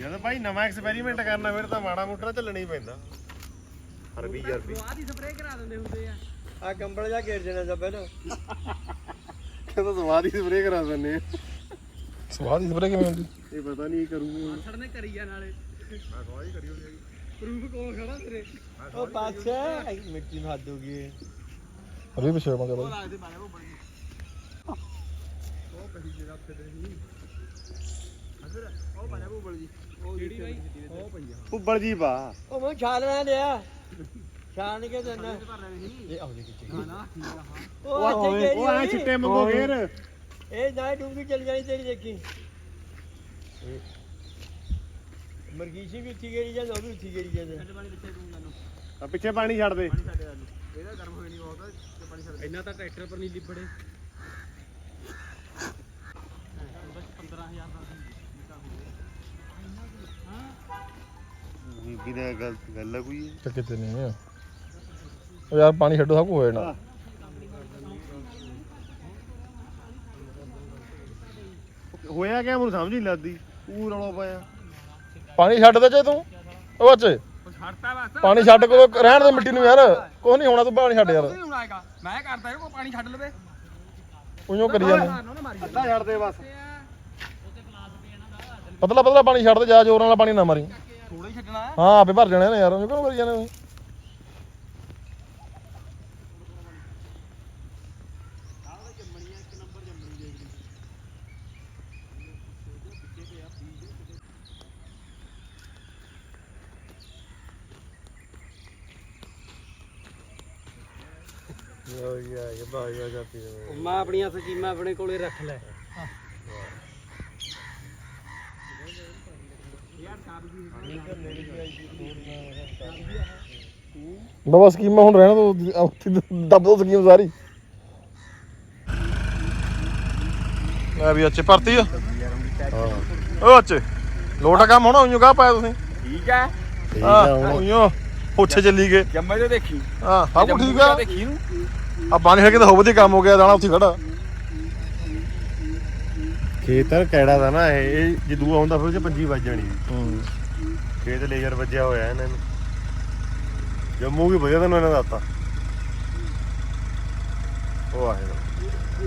ਜਦ ਭਾਈ ਨਵਾਂ ਐਕਸਪੈਰੀਮੈਂਟ ਕਰਨਾ ਫਿਰ ਤਾਂ ਮਾੜਾ ਮੋਟਾ ਚੱਲਣਾ ਹੀ ਪੈਂਦਾ। ਹਰਬੀ ਜਰਬੀ। ਸਵਾਦ ਹੀ ਸਪਰੇਅ ਕਰਾ ਦਿੰਦੇ ਹੁੰਦੇ ਆ। ਆ ਕੰਬਲ ਜਾ ਘੇਰ ਜਣਾ ਜਾ ਪਹਿਲਾਂ। ਕਹਿੰਦਾ ਸਵਾਦ ਹੀ ਸਪਰੇ ਕਰਾ ਦਿੰਨੇ ਆ। ਸਵਾਦ ਹੀ ਸਪਰੇ ਕਿਵੇਂ ਹੁੰਦੀ ਇਹ ਪਤਾ ਨਹੀਂ ਕਰੂਗੇ ਮਾਸੜ ਨੇ ਕਰੀ ਆ ਨਾਲੇ। ਮੈਂ ਸਵਾਦ ਹੀ ਕਰੀ ਹੋਣੀ ਪ੍ਰੂਫ ਕੋਲ ਖੜਾ ਤੇਰੇ। ਉਹ ਪਾਸ ਮਿੱਟੀ ਨੂੰ ਹੱਦ ਹੋ ਗਈ ਅਰੇ ਪਿਛੇ ਮੰਗਾ ਬਾਈ। ਲੱਗਦੇ ਬਾਰੇ ਉਹ ਬੜੀ। ਉਹ ਕਹੀ ਜਿਹੜਾ ਉੱਥੇ ਤੇ ਨਹੀਂ ਅਸਰ ਉਹ ਬਾਰੇ ਉਹ ਬੜੀ ਉਹ ਕਿਹੜੀ ਬਾਈ? ਉਹ ਪਈ ਆ ਉੱਬਲ ਜੀ ਪਾ ਉਹ ਮੈਂ ਛਾਲ ਨਾ ਲਿਆ ਛਾਣ ਕੇ ਦਿੰਦਾ ਇਹ ਆਉਦੇ ਕਿੱਥੇ ਨਾ ਨਾ ਠੀਕ ਆ ਉਹ ਉਹ ਐ ਛਿੱਟੇ ਮੰਗੋ ਫੇਰ। ਇਹ ਨਾ ਡੂੰਗੀ ਚੱਲ ਜਾਣੀ ਤੇਰੀ ਦੇਖੀ। ਮਰਗੀਸ਼ੀ ਵੀ ਉੱਠੀ ਗਈ ਜਾਂ ਉਹ ਵੀ ਉੱਠੀ ਗਈ ਜਾਂਦਾ। ਛੱਡ ਪਾਣੀ ਪਿੱਛੇ ਦੂੰਗਾ ਨੂੰ। ਆ ਪਿੱਛੇ ਪਾਣੀ ਛੱਡ ਦੇ। ਸਾਡੇ ਇਹਦਾ ਗਰਮ ਹੋਏ ਨਹੀਂ ਬਹੁਤ ਤੇ ਪਾਣੀ ਛੱਡ ਇੰਨਾ ਤਾਂ ਟਰੈਕਟਰ ਪਰ ਨਹੀਂ ਲਿਬੜੇ। 15000 ਦਾ ਬੀਬੀ ਦਾ ਗੱਲ ਗੱਲ ਆ ਕੋਈ ਤੇ ਕਿਤੇ ਨਹੀਂ ਆ। ਉਹ ਯਾਰ ਪਾਣੀ ਛੱਡੋ ਸਭ ਕੁਝ ਹੋ ਜਾਣਾ। ਹੋਇਆ ਕਿਆ ਮੈਨੂੰ ਸਮਝ ਨਹੀਂ ਲੱਗਦੀ। ਉਹ ਰੌਲਾ ਪਾਇਆ। ਪਾਣੀ ਛੱਡ ਦੇ ਜੇ ਤੂੰ। ਉਹ ਛੱਡਤਾ ਬਸ ਪਾਣੀ ਛੱਡ ਕੋ ਰਹਿਣ ਦੇ ਮਿੱਟੀ ਨੂੰ ਯਾਰ। ਕੁਛ ਨਹੀਂ ਹੋਣਾ ਤੂੰ ਪਾਣੀ ਛੱਡ ਯਾਰ। ਨਹੀਂ ਮੈਂ ਕਰਦਾ ਇਹਨੂੰ ਪਾਣੀ ਛੱਡ ਲਵੇ। ਉਈਓ ਕਰੀ ਜਾਂਦੇ। ਉਹਨੇ ਮਾਰੀ ਅੱਧਾ ਛੱਡ ਦੇ ਬਸ। ਪਤਲਾ ਪਤਲਾ ਪਾਣੀ ਛੱਡ ਦੇ ਜਾ ਜ਼ੋਰ ਨਾਲ ਪਾਣੀ ਨਾ ਮਾਰੀ। ਥੋੜਾ ਹੀ ਛੱਡਣਾ। ਹੈ ਹਾਂ ਆਪੇ ਭਰ ਜਾਣੇ ਨੇ ਯਾਰ। ਉਹ ਕਿਉਂ ਕਰੀ ਜਾਂਦੇ ਮੈਂ ਆਪਣੀਆਂ ਸਕੀਮਾਂ ਆਪਣੇ ਕੋਲੇ ਰੱਖ ਲੈ। ਬਾਬਾ ਸਕੀਮ ਹੁਣ ਰਹਿਣਾ ਤੂੰ ਉੱਥੇ ਦੱਬ ਦੋ ਸਕੀਮ ਸਾਰੀ। ਮੈਂ ਵੀ ਅੱਛੇ ਭਰਤੀ ਆ ਉਹ ਅੱਛੇ ਲੋਟਾ ਕੰਮ ਹੋਣਾ ਉਈਓ ਕਾ ਪਾਇਆ ਤੁਸੀਂ। ਠੀਕ ਹੈ। ਹਾਂ ਉਈਓ ਪੁੱਛੇ ਚੱਲੀ ਗਏ ਜੰਮੇ ਤੇ ਦੇਖੀ। ਹਾਂ ਸਭ ਕੁਝ ਠੀਕ ਆ। ਦੇਖੀ ਨੂੰ ਆ ਪਾਣੀ ਹੈ ਕਿ ਤਾਂ ਹੋ ਵਧੀਆ ਕੰਮ ਹੋ ਗਿਆ ਦਾਣਾ ਉੱਥੇ ਖੜਾ। ਖੇਤਰ ਕਿਹੜਾ ਦਾ ਨਾ ਇਹ ਇਹ ਜੇ ਦੂਆ ਹੁੰਦਾ ਫਿਰ ਉਹ ਚ ਪੰਜੀ ਵੱਜ ਜਾਣੀ। ਹੂੰ। ਖੇਤ ਲੇਜ਼ਰ ਵੱਜਿਆ ਹੋਇਆ ਇਹਨਾਂ ਨੂੰ। ਜੰਮੂ ਵੀ ਵਧੀਆ ਤੈਨੂੰ ਇਹਨਾਂ ਦਾ ਆਤਾ। ਉਹ ਆਏ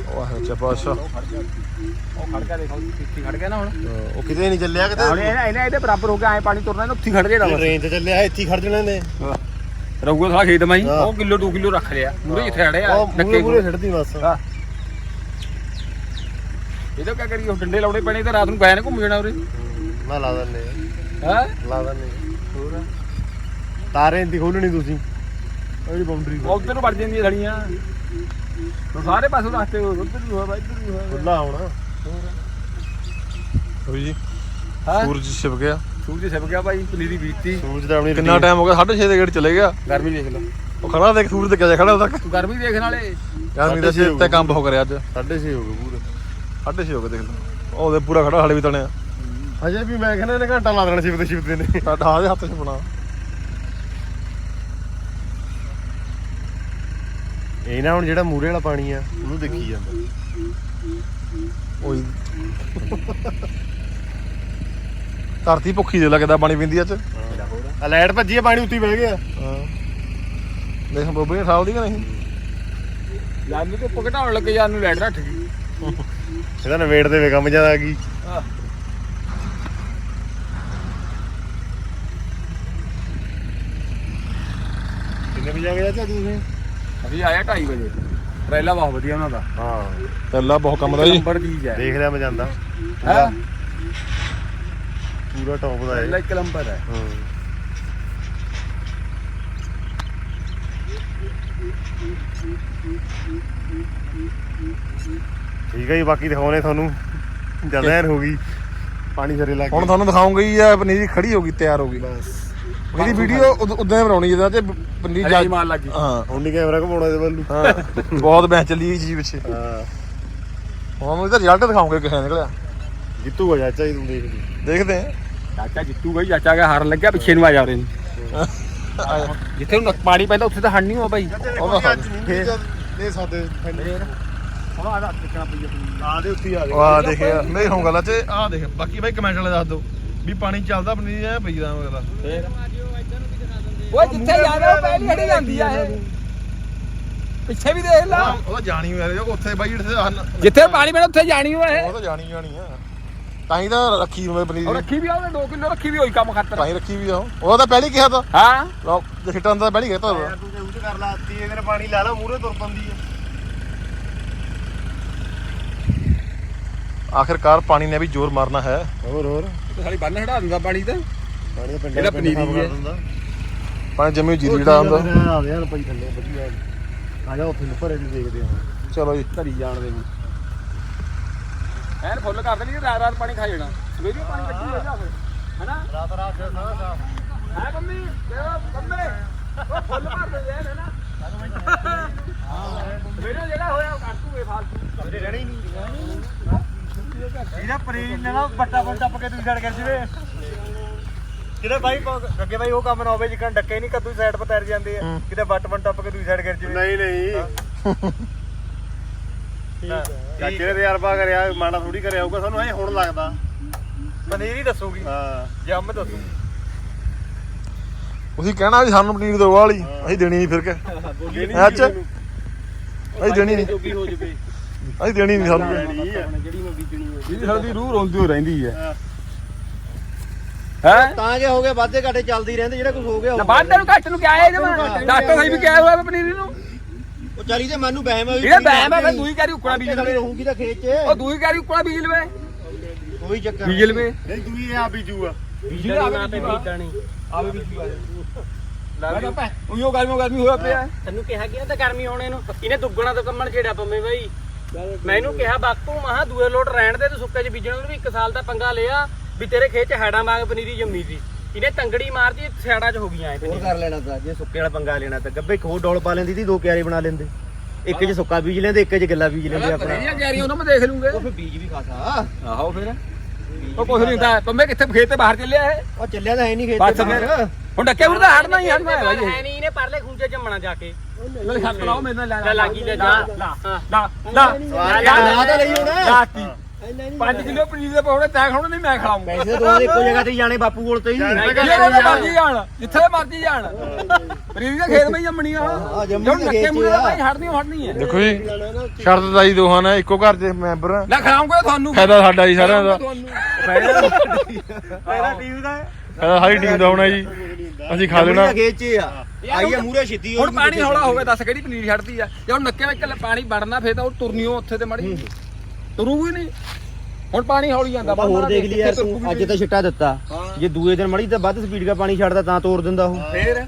ਉਹ ਹੈ ਅੱਛਾ ਪਾਸ਼ਾ ਉਹ ਖੜ ਗਿਆ। ਦੇਖੋ ਕਿੱਥੇ ਖੜ ਗਿਆ ਨਾ ਹੁਣ। ਉਹ ਕਿਤੇ ਨਹੀਂ ਚੱਲਿਆ ਕਿਤੇ? ਹੁਣ ਇਹ ਇਹਨੇ ਇਹਦੇ ਬਰਾਬਰ ਹੋ ਗਿਆ ਐ ਪਾਣੀ ਤੁਰਨਾ ਇਹਨੂੰ ਉੱਥੇ ਖੜ ਗਿਆ ਬਸ। ਟ੍ਰੇਨ ਤੇ ਚੱਲਿਆ ਇੱਥੇ ਹੀ ਖੜ ਜਣੇ ਨੇ। ਰਹੂਗਾ ਸਾਲਾ ਖੇਤ ਮਾਈ। ਹਾਂ। ਉਹ ਕਿਲੋ 2 ਕਿਲੋ ਰੱਖ ਲਿਆ। ਮੂਰੇ ਜਿੱਥੇ ਖੜਿਆ ਉਹ ਮੂਰੇ ਮੂਰੇ ਛੱਡਦੀ ਬਸ। ਹਾਂ। ਇਹਦਾ ਕੀ ਕਰੀਏ ਉਹ ਡੰਡੇ ਲਾਉਣੇ ਪੈਣੇ ਤਾਂ ਰਾਤ ਨੂੰ ਗਏ ਨੇ ਘੁੰਮ ਜਾਣਾ ਉਰੇ। ਨਾ ਲਾ ਦਿੰਨੇ ਹਾਂ? ਲਾ ਦਿੰਨੇ ਹੋਰ? ਤਾਰੇ ਦੀ ਖੋਲਣੀ ਤੁਸੀਂ। ਉਹਦੀ ਬਾਉਂਡਰੀ ਉਧਰ ਨੂੰ ਵੜ ਜਾਂਦੀਆਂ ਥੜੀਆਂ। ਤਾਂ ਸਾਰੇ ਪਾਸੇ ਰਸਤੇ ਉਧਰ ਨੂੰ ਹੋਇਆ ਇੱਧਰ ਨੂੰ ਹੋਇਆ ਖੁੱਲਾ ਹੋਣਾ। ਹੋਈ ਜੀ। ਹਾਂ? ਸੂਰਜ ਛਿਪ ਗਿਆ। ਸੂਰਜ ਛਿਪ ਗਿਆ ਭਾਈ ਪਨੀਰੀ ਬੀਜਤੀ ਸੂਰਜ ਦਾ ਆਪਣੀ ਕਿੰਨਾ ਟਾਈਮ ਹੋ ਗਿਆ? 6:30 ਦੇ ਗੇੜ ਚਲੇ ਗਿਆ। ਗਰਮੀ ਦੇਖ ਲਓ। ਉਹ ਖੜਾ ਦੇਖ ਸੂਰਜ ਤੇ ਕਿਆ ਖੜਾ ਤੱਕ। ਤੂੰ ਗਰਮੀ ਦੇਖਣ ਵਾਲੇ। ਯਾਰ ਮੇਰਾ ਸਿਰ ਤੇ ਕੰਮ ਹੋ ਕਰਿਆ ਅੱਜ। 6:30 ਹੋ ਗਏ ਪੂਰੇ। 6:30 ਹੋ ਗਏ ਦੇਖ ਲਓ। ਉਹਦੇ ਪੂਰਾ ਖੜਾ ਹਲੇ ਵੀ ਤਣਿਆ। ਅਜੇ ਵੀ ਮੈਂ ਕਹਿੰਦਾ ਇਹਨੇ ਘੰਟਾ ਲਾ ਦੇਣਾ ਸ਼ਿਵ ਤੇ ਸ਼ਿਵ ਦੇ ਨੇ। ਸਾਡਾ ਦੇ ਹੱਥ 'ਚ ਬਣਾ। ਇਹ ਨਾ ਹੁਣ ਜਿਹੜਾ ਮੂਰੇ ਵਾਲਾ ਪਾਣੀ ਆ ਉਹਨੂੰ ਦੇਖੀ ਜਾਂਦਾ। ਓਏ। ਧਰਤੀ ਭੁੱਖੀ ਦੇ ਲੱਗਦਾ ਪਾਣੀ ਪੀਂਦੀ ਅੱਜ ਆ ਲਾਈਟ ਭੱਜੀ ਆ ਪਾਣੀ ਉੱਤੇ ਹੀ ਬਹਿ ਗਿਆ। ਹਾਂ। ਦੇਖ ਬੋਬੀ ਨੇ ਸਾਲ ਦੀ ਕਿ ਨਹੀਂ? ਯਾਰ ਨੂੰ ਧੁੱਪ ਘਟਾਉਣ ਲੱਗੇ ਯਾਰ ਨੂੰ ਲੈਟ ਰੱਖ ਗਈ। ਇਹਦਾ ਨਵੇੜ ਦੇ ਵੇ ਕੰਮ ਜ਼ਿਆਦਾ ਆ ਗਈ ਕਿੰਨੇ ਵਜੇ ਆ ਗਿਆ ਚਾਚਾ ਤੁਸੀਂ? ਅਸੀਂ ਆਇਆ 2:30 ਵਜੇ। ਟਰੇਲਾ ਬਹੁਤ ਵਧੀਆ ਉਹਨਾਂ ਦਾ। ਹਾਂ। ਪਹਿਲਾ ਬਹੁਤ ਕੰਮ ਦਾ ਜੀ। ਨੰਬਰ ਚੀਜ਼ ਹੈ। ਦੇਖ ਲਿਆ ਮੈਂ ਜਾਂਦਾ। ਹੈ? ਪੂਰਾ ਟੌਪ ਦਾ ਪਹਿਲਾ ਹੈ। ਇੱਕ ਨੰਬਰ ਹੈ। ਹਾਂ। ਠੀਕ ਹੈ ਜੀ ਬਾਕੀ ਦਿਖਾਉਣੇ ਤੁਹਾਨੂੰ। ਜਦ ਐਨ ਹੋ ਗਈ ਪਾਣੀ ਸਰੇ ਲੱਗ ਹੁਣ ਤੁਹਾਨੂੰ ਦਿਖਾਉਂਗਾ ਹੀ ਆ ਪਨੀਰੀ ਖੜੀ ਹੋ ਗਈ ਤਿਆਰ ਹੋ ਗਈ। ਇਹਦੀ ਵੀਡੀਓ ਉਦੋਂ ਹੀ ਬਣਾਉਣੀ ਜਿਹਦਾ ਤੇ ਪਨੀਰੀ ਜਾਈ ਮਾਰ ਲੱਗੀ ਹਾਂ। ਹੁਣ ਨਹੀਂ ਕੈਮਰਾ ਘਮਾਉਣਾ ਇਹਦੇ ਵੱਲ। ਨੂੰ ਹਾਂ। ਬਹੁਤ ਬਹਿ ਚੱਲੀ ਇਹ ਚੀਜ਼ ਪਿੱਛੇ। ਹਾਂ। ਹੁਣ ਉਹਦਾ ਰਿਜ਼ਲਟ ਦਿਖਾਉਂਗੇ ਕਿਵੇਂ ਨਿਕਲਿਆ। ਜਿੱਤੂਗਾ ਚਾਚਾ ਜੀ ਤੂੰ ਦੇਖ ਲਈ ਦੇਖਦੇ ਆ ਚਾਚਾ ਜਿੱਤੂ ਗਈ ਚਾਚਾ ਕੇ ਹਾਰਨ ਲੱਗਿਆ ਪਿੱਛੇ ਨੂੰ ਆ ਜਾ ਉਰੇ ਨੂੰ। ਜਿੱਥੇ ਨੂੰ ਪਾਣੀ ਪੈਂਦਾ ਉੱਥੇ ਤਾਂ ਹਣ ਨਹੀਂ ਹੋ ਭਾਈ ਉਹਦਾ ਨਹੀਂ ਸਾਡੇ ਹੁਣ ਆ ਟਿਕਣਾ ਪਈ ਆ ਦੇ ਉੱਤੇ ਆ ਵਾਹ ਦੇਖਿਆ ਨਹੀਂ ਹੋਊਗਾ ਲਾ ਤੇ ਆਹ ਦੇਖ ਬਾਕੀ ਬਾਈ ਕਮੈਂਟ ਵਾਲੇ ਦੱਸ ਦਿਓ ਵੀ ਪਾਣੀ ਚੱਲਦਾ ਪਨੀਰੀ ਐ ਪਈ ਦਾ ਮਗਲਾ ਓਏ ਜਿੱਥੇ ਜਾਣਾ ਉਹ ਪਹਿਲੀ ਹੜੀ ਜਾਂਦੀ ਆ ਇਹ। ਪਿੱਛੇ ਵੀ ਦੇਖ ਲਾ। ਉਹਦਾ ਜਾਣੀ ਹੋਇਆ ਜੋ ਉੱਥੇ ਬਾਈ ਜਿੱਥੇ ਪਾਣੀ ਪੈਣਾ ਉੱਥੇ ਜਾਣੀ ਇਹ। ਉਹ ਤਾਂ ਜਾਣੀ ਜਾਣੀ ਆ। ਤਾਂ ਹੀ ਤਾਂ ਰੱਖੀ ਹੋਵੇ ਪਨੀਰੀ ਰੱਖੀ ਵੀ ਆ ਉਹਨੇ 2 ਕਿਲੋ ਰੱਖੀ ਵੀ ਹੋਈ ਕੰਮ ਖਾਤਰ। ਤਾਂ ਹੀ ਰੱਖੀ ਵੀ ਆ ਉਹ। ਉਹਦਾ ਤਾਂ ਪਹਿਲੀ ਕਿਹਾ ਤਾਂ। ਹਾਂ। ਲਓ ਜੇ ਹਿੱਟਾਂ ਦਾ ਪਹਿਲੀ ਯਾਰ ਤੂੰ ਜੇ ਉੱਤੇ ਕਰ ਲਾਤੀ ਇਹਦੇ ਨਾਲ ਪਾਣੀ ਲਾ ਲਾ ਮੂਰੇ ਤੁਰ ਪੰਦੀ ਆ ਆਖਿਰਕਾਰ ਪਾਣੀ ਨੇ ਵੀ ਜ਼ੋਰ ਮਾਰਨਾ ਹੈ। ਹੋਰ ਹੋਰ। ਸਾਲੀ ਬੰਨ ਹਟਾ ਦਿੰਦਾ ਪਾਣੀ ਤਾਂ। ਪਾਣੀ ਪਿੰਡ ਇਹਦਾ ਪਨੀਰੀ ਵੀ ਹੈ। ਪਾਣੀ ਜੰਮੀ ਜੀਰੀ ਜਿਹੜਾ ਹੁੰਦਾ। ਆ ਗਿਆ ਪਈ ਥੱਲੇ ਵਧੀਆ। ਆ ਜਾ ਉੱਥੇ ਉੱਪਰ ਇਹਦੇ ਦੇਖਦੇ ਹਾਂ ਚਲੋ ਜੀ। ਧਰੀ ਜਾਣਦੇ ਨੂੰ। ਐਨ ਫੁੱਲ ਕਰ ਦੇਣੀ ਰਾਤ ਰਾਤ ਪਾਣੀ ਖਾ ਜਾਣਾ। ਸਵੇਰੇ ਪਾਣੀ ਕੱਢੀ ਹੋ ਜਾ ਫਿਰ ਹੈਨਾ? ਰਾਤ ਰਾਤ ਸਾਰਾ ਸਾਫ਼ ਹੈ ਮੰਮੀ? ਤੇਰਾ ਮੰਮੀ ਉਹ ਫੁੱਲ ਭਰ ਦੇ ਐਨ ਹੈਨਾ? ਸਵੇਰੇ ਜਿਹੜਾ ਹੋਇਆ ਕਰ ਤੂਗੇ ਫਾਲਤੂ। ਕਦੇ ਰਹਿਣਾ ਹੀ ਨਹੀਂ। ਇਹਦਾ ਪਨੀਰ ਨੇ ਨਾ ਬੱਟਾ ਬਣ ਟੱਪ ਕੇ ਦੂਜੀ ਸਾਈਡ ਕਰ ਜਵੇ ਕਿਤੇ ਬਾਈ ਅੱਗੇ ਬਾਈ ਉਹ ਕੰਮ ਨਾ ਹੋਵੇ ਜਿੱਕਾਂ ਡੱਕੇ ਨਹੀਂ ਕੱਦੂ ਸਾਈਡ ਪਰ ਤੈਰ ਜਾਂਦੇ ਆ। ਕਿਤੇ ਬੱਟ ਬਣ ਟੱਪ ਕੇ ਦੂਜੀ ਸਾਈਡ ਕਰ ਜਵੇ ਨਹੀਂ ਨਹੀਂ। ਚਾਚੇ ਨੇ ਤਜਰਬਾ ਕਰਿਆ ਮਾੜਾ ਥੋੜੀ ਕਰਿਆ ਹੋਊਗਾ ਸਾਨੂੰ ਐ ਹੁਣ ਲੱਗਦਾ। ਪਨੀਰ ਹੀ ਦੱਸੂਗੀ। ਹਾਂ। ਜੰਮ ਦੱਸੂ ਤੁਸੀਂ ਕਹਿਣਾ ਵੀ ਸਾਨੂੰ ਪਨੀਰ ਦੋ ਵਾਲੀ ਅਸੀਂ ਦੇਣੀ ਨਹੀਂ ਫਿਰ ਕੇ। ਅੱਜ? ਅਸੀਂ ਦੇਣੀ ਨਹੀਂ। ਜੋਗੀ ਹੋ ਜਵੇ। ਅਸੀਂ ਦੇਣੀ ਨਹੀਂ ਸਾਨੂੰ। ਜਿਹੜੀ ਮੈਂ ਬੀਜਣੀ ਹੋਵੇ। ਇਹਦੀ ਸਾਡੀ ਰੂਹ ਰੋਂਦੀ ਹੋ ਰਹਿੰਦੀ ਹੈ। ਹੈ। ਤਾਂ ਜੇ ਹੋ ਗਏ ਵਾਧੇ ਘਾਟੇ ਚੱਲਦੀ ਰਹਿੰਦੇ ਜਿਹੜਾ ਕੁਝ ਹੋ ਗਿਆ ਨਾ ਬਾਅਦ ਨੂੰ ਘੱਟ ਨੂੰ ਕਿਹਾ ਇਹ ਜਮਾ ਡਾਕਟਰ ਸਹੀ ਵੀ ਕਿਹਾ। ਹੋਇਆ ਵਾ ਪਨੀਰੀ ਨੂੰ। ਉਹ ਚਲੀ ਤੇ ਮੈਨੂੰ ਬਹਿਮ ਆ ਇਹਦਾ ਬੈਮ ਹੈ ਫਿਰ ਦੂਈ ਕਰੀ ਉਕਣਾ ਬੀਜ ਲਵੇ। ਰਹੂਗੀ ਤਾਂ ਖੇਤ 'ਚ। ਉਹ ਦੂਈ ਕਰੀ ਉਕਣਾ ਬੀਜ ਲਵੇ। ਕੋਈ ਚੱਕਰ ਬੀਜ ਲਵੇ। ਨਹੀਂ ਦੂਈ ਆ ਬੀਜੂਆ ਬੀਜਣੀ ਨਾ ਤੇ ਬੀਜਣੀ ਆਵੇ ਬੀਜੂ ਆ। ਲਾ ਪੈ ਉਈਓ ਗਰਮੋ ਗਰਮੀ ਹੋਇਆ ਪਿਆ। ਤੈਨੂੰ ਕਿਹਾ ਕਿ ਤਾਂ ਗਰਮੀ ਹੋਣੇ ਨੂੰ। ਇਹਨੇ ਦੁੱਗਣਾ ਤੋਂ ਕੰਮਣ ਛੇੜਿਆ ਪੰਮੇ ਬਾਈ। ਮੈਂ ਇਹਨੂੰ ਕਿਹਾ ਬਾਕੂ ਮਹਾ ਦੂਏ ਲੋਟ ਰਹਿਣ ਦੇ ਤੂੰ ਸੁੱਕੇ ਚ ਬੀਜਣ ਨੂੰ ਵੀ ਇੱਕ ਸਾਲ ਦਾ ਪੰਗਾ ਲਿਆ ਵੀ ਤੇਰੇ ਖੇਤ ਚ ਹੈੜਾ ਵਾਂਗ ਪਨੀਰੀ ਜੰਮੀ ਸੀ। ਇਹਨੇ ਤੰਗੜੀ ਮਾਰਦੀ ਸਿਆੜਾ ਚ ਹੋ ਗਈਆਂ ਐ ਹੋਰ ਕਰ ਲੈਣਾ ਤਾਂ ਜੇ ਸੁੱਕੇ ਵਾਲਾ ਪੰਗਾ ਲੈਣਾ ਤਾਂ। ਗੱਬੇ ਹੋਰ ਡੋਲ ਪਾ ਲੈਂਦੀ ਸੀ ਦੋ ਕਿਆਰੇ ਬਣਾ ਲੈਂਦੇ। ਇੱਕ 'ਚ ਸੁੱਕਾ ਬੀਜ ਲੈਂਦੇ ਇੱਕ 'ਚ ਗਿੱਲਾ ਬੀਜ ਲੈਂਦੇ ਆਪਣਾ। ਪਨੀਰੀਆਂ ਗੈਰੀ ਉਹਨਾਂ ਮੈਂ ਦੇਖ ਲੂੰਗੇ। ਉਹ ਫਿਰ ਬੀਜ ਵੀ ਖਾਸਾ ਆਹੋ ਫਿਰ। ਉਹ ਕੁਛ ਨਹੀਂ ਹੁੰਦਾ ਪੰਮੇ ਕਿੱਥੇ ਖੇਤ ਤੇ ਬਾਹਰ ਚੱਲਿਆ ਹੈ ਉਹ ਚੱਲਿਆ ਤਾਂ ਹੈ ਨਹੀਂ ਖੇਤ ਬਸ ਫਿਰ। ਹੁਣ ਡੱਕੇ ਉੜਦਾ ਹੜਨਾ ਹੀ ਹੜਨਾ ਹੈ ਭਾਈ ਹੈ ਨਹੀਂ ਇਹਨੇ ਪਰਲੇ ਖੂੰਜੇ ਜੰਮਣਾ ਜਾ ਕੇ। ਇਹ ਛੱਤ ਲਾਓ ਮੇਰੇ ਨਾਲ ਲੈ ਲਾਗੀ ਲੈ ਜਾ। ਲਾ ਲਾ ਲਾ। ਲਾ ਤਾਂ ਲਈ ਹੁਣ। ਲਾਤੀ। 5 ਕਿਲੋ ਪਨੀਰ ਦੇ ਪਕੌੜੇ ਤੈਂ ਖਾਣੇ ਨਹੀਂ ਮੈਂ ਖਿਲਾਉਂਗਾ ਪੈਸੇ ਤਾਂ ਇੱਕੋ ਜਗ੍ਹਾ ਤੇ ਹੀ ਜਾਣੇ ਬਾਪੂ ਕੋਲ ਤੇ ਹੀ ਜਿਹੜੇ ਮਰਜ਼ੀ ਜਾਣ ਜਿੱਥੇ ਮਰਜ਼ੀ ਜਾਣ। ਪਨੀਰ ਦੇ ਖੇਤ ਵਿੱਚ ਜੰਮਣੀ ਆ। ਹਾਂ, ਜੰਮਣੀ ਖੇਤ 'ਚ ਮੁੰਡੇ ਦਾ ਆ। ਭਾਈ ਹੜਨੀ ਹੈ ਦੇਖੋ ਜੀ ਸ਼ਰਤ ਦਾ ਜੀ ਦੋਹਾਂ ਨੇ ਇੱਕੋ ਘਰ ਦੇ ਮੈਂਬਰ। ਆ। ਲੈ ਖਿਲਾਉਂਗਾ ਤੁਹਾਨੂੰ। ਫਾਇਦਾ ਸਾਡਾ ਜੀ ਸਾਰਿਆਂ ਦਾ। ਟੀਮ ਦਾ ਫਾਇਦਾ ਸਾਰੀ ਟੀਮ ਦਾ ਹੋਣਾ ਜੀ। ਅਸੀਂ ਖਾ ਲੈਣਾ। ਖੇਤ 'ਚ ਆ। ਆਈ ਆ ਮੂਰੇ ਛਿੱਤੀ ਹੁਣ ਪਾਣੀ ਹੌਲਾ ਹੋਵੇ ਦੱਸ ਕਿਹੜੀ ਪਨੀਰ ਛੱਡਦੀ ਆ। ਜੇ ਹੁਣ ਨੱਕੇ ਵਿੱਚ ਪਾਣੀ ਵੜਨਾ ਫੇਰ ਤਾਂ ਉਹ ਤੁਰਨੀਓ ਉੱਥੇ ਤੇ ਮੜੀ। ਤੁਰੂਗੀ ਨਹੀਂ। ਹੁਣ ਪਾਣੀ ਹੌਲੀ ਜਾਂਦਾ ਆਪਾਂ ਹੋਰ ਦੇਖ ਲਈ ਯਾਰ ਤੂੰ ਅੱਜ ਤਾਂ ਛਿੱਟਾ ਦਿੱਤਾ। ਜੇ ਦੂਏ ਦਿਨ ਮੜੀ ਤਾਂ ਵੱਧ ਸਪੀਡ ਦਾ ਪਾਣੀ ਛੱਡਦਾ ਤਾਂ ਤੋੜ ਦਿੰਦਾ ਉਹ। ਫੇਰ?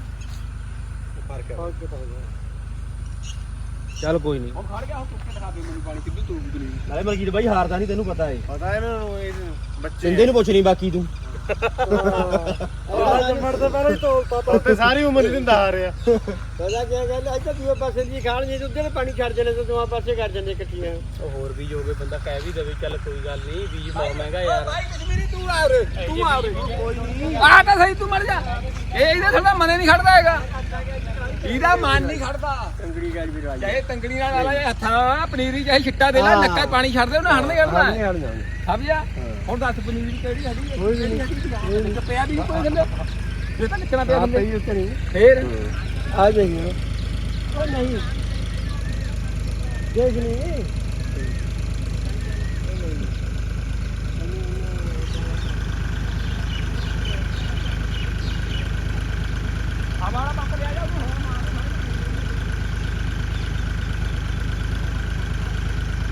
ਚੱਲ ਕੋਈ ਨਹੀਂ। ਹੁਣ ਖੜ ਗਿਆ ਹੁਣ ਤੁੱਕੇ ਦਿਖਾ ਦੇ ਮੈਨੂੰ ਪਾਣੀ ਕਿੱਦੋਂ ਤੁਰੂਗੀ ਨਾਲੇ ਮਲਕੀਤ ਬਾਈ ਹਾਰਦਾ ਨਹੀਂ ਤੈਨੂੰ ਪਤਾ ਏ। ਪਤਾ ਇਹਨਾਂ ਨੂੰ ਇਹ ਬੱਚੇ ਸਿੰਦੇ ਨੂੰ ਪੁੱਛ ਨਹੀਂ ਬਾਕੀ ਤੂੰ। ਉੱਤੇ ਸਾਰੀ ਉਮਰ ਹੀ ਦਿੰਦਾ ਆ। ਰਿਹਾ ਪਤਾ ਕੀ ਗੱਲ ਅੱਜ ਤਾਂ ਦੂਏ ਪਾਸੇ ਦੀ ਖਾਣ ਜੇ ਉੱਧਰ ਪਾਣੀ ਛੱਡ ਜਣੇ ਤੇ ਦੋਹਾਂ ਪਾਸੇ ਕਰ ਜਾਂਦੇ ਇਕੱਠੀਆਂ। ਉਹ ਹੋਰ ਬੀਜ ਹੋਵੇ ਬੰਦਾ ਕਹਿ ਵੀ ਦੇਵੇ ਚੱਲ ਕੋਈ ਗੱਲ ਨਹੀਂ ਬੀਜ ਬਹੁਤ ਮਹਿੰਗਾ ਯਾਰ। ਭਾਈ ਕਸ਼ਮੀਰੀ ਤੂੰ ਆ ਉਰੇ ਤੂੰ ਆ ਉਰੇ। ਆ ਤਾਂ ਸਹੀ ਤੂੰ ਮਰ ਜਾ। ਇਹ ਇਹਦਾ ਥੋੜਾ ਮਨੇ ਨਹੀਂ ਖੜਦਾ ਹੈਗਾ। ਇਹਦਾ ਮਨ ਨਹੀਂ ਖੜਦਾ। ਤੰਗੜੀ ਗੱਲ ਵੀ ਚਾਹੇ ਤੰਗੜੀ ਨਾਲ ਆਲਾ ਜਾਂ ਹੱਥਾਂ ਪਨੀਰੀ ਚਾਹੇ ਛਿੱਟਾ ਦੇ ਲੈ ਨੱਕਾ ਪਾਣੀ ਛੱਡ ਦੇ ਉਹਨੇ ਹੜਨੇ ਹੜਨਾ ਸਮਝਿਆ? ਹੁਣ ਦੱਸ ਪਨੀਰੀ ਕਿਹੜੀ ਹੜੀ ਹੈ? ਕੋਈ ਨਹੀਂ ਪਿਆ ਵੀ ਕੋਈ ਥੱਲੇ? ਇਹ ਤਾਂ ਨਿਕਣਾ ਪਿਆ ਥੱਲੇ। ਫੇਰ? ਆ ਜਾਈਏ ਉਹ ਨਹੀਂ। ਦੇਖ ਲਈ। ਜਾ ਤੂੰ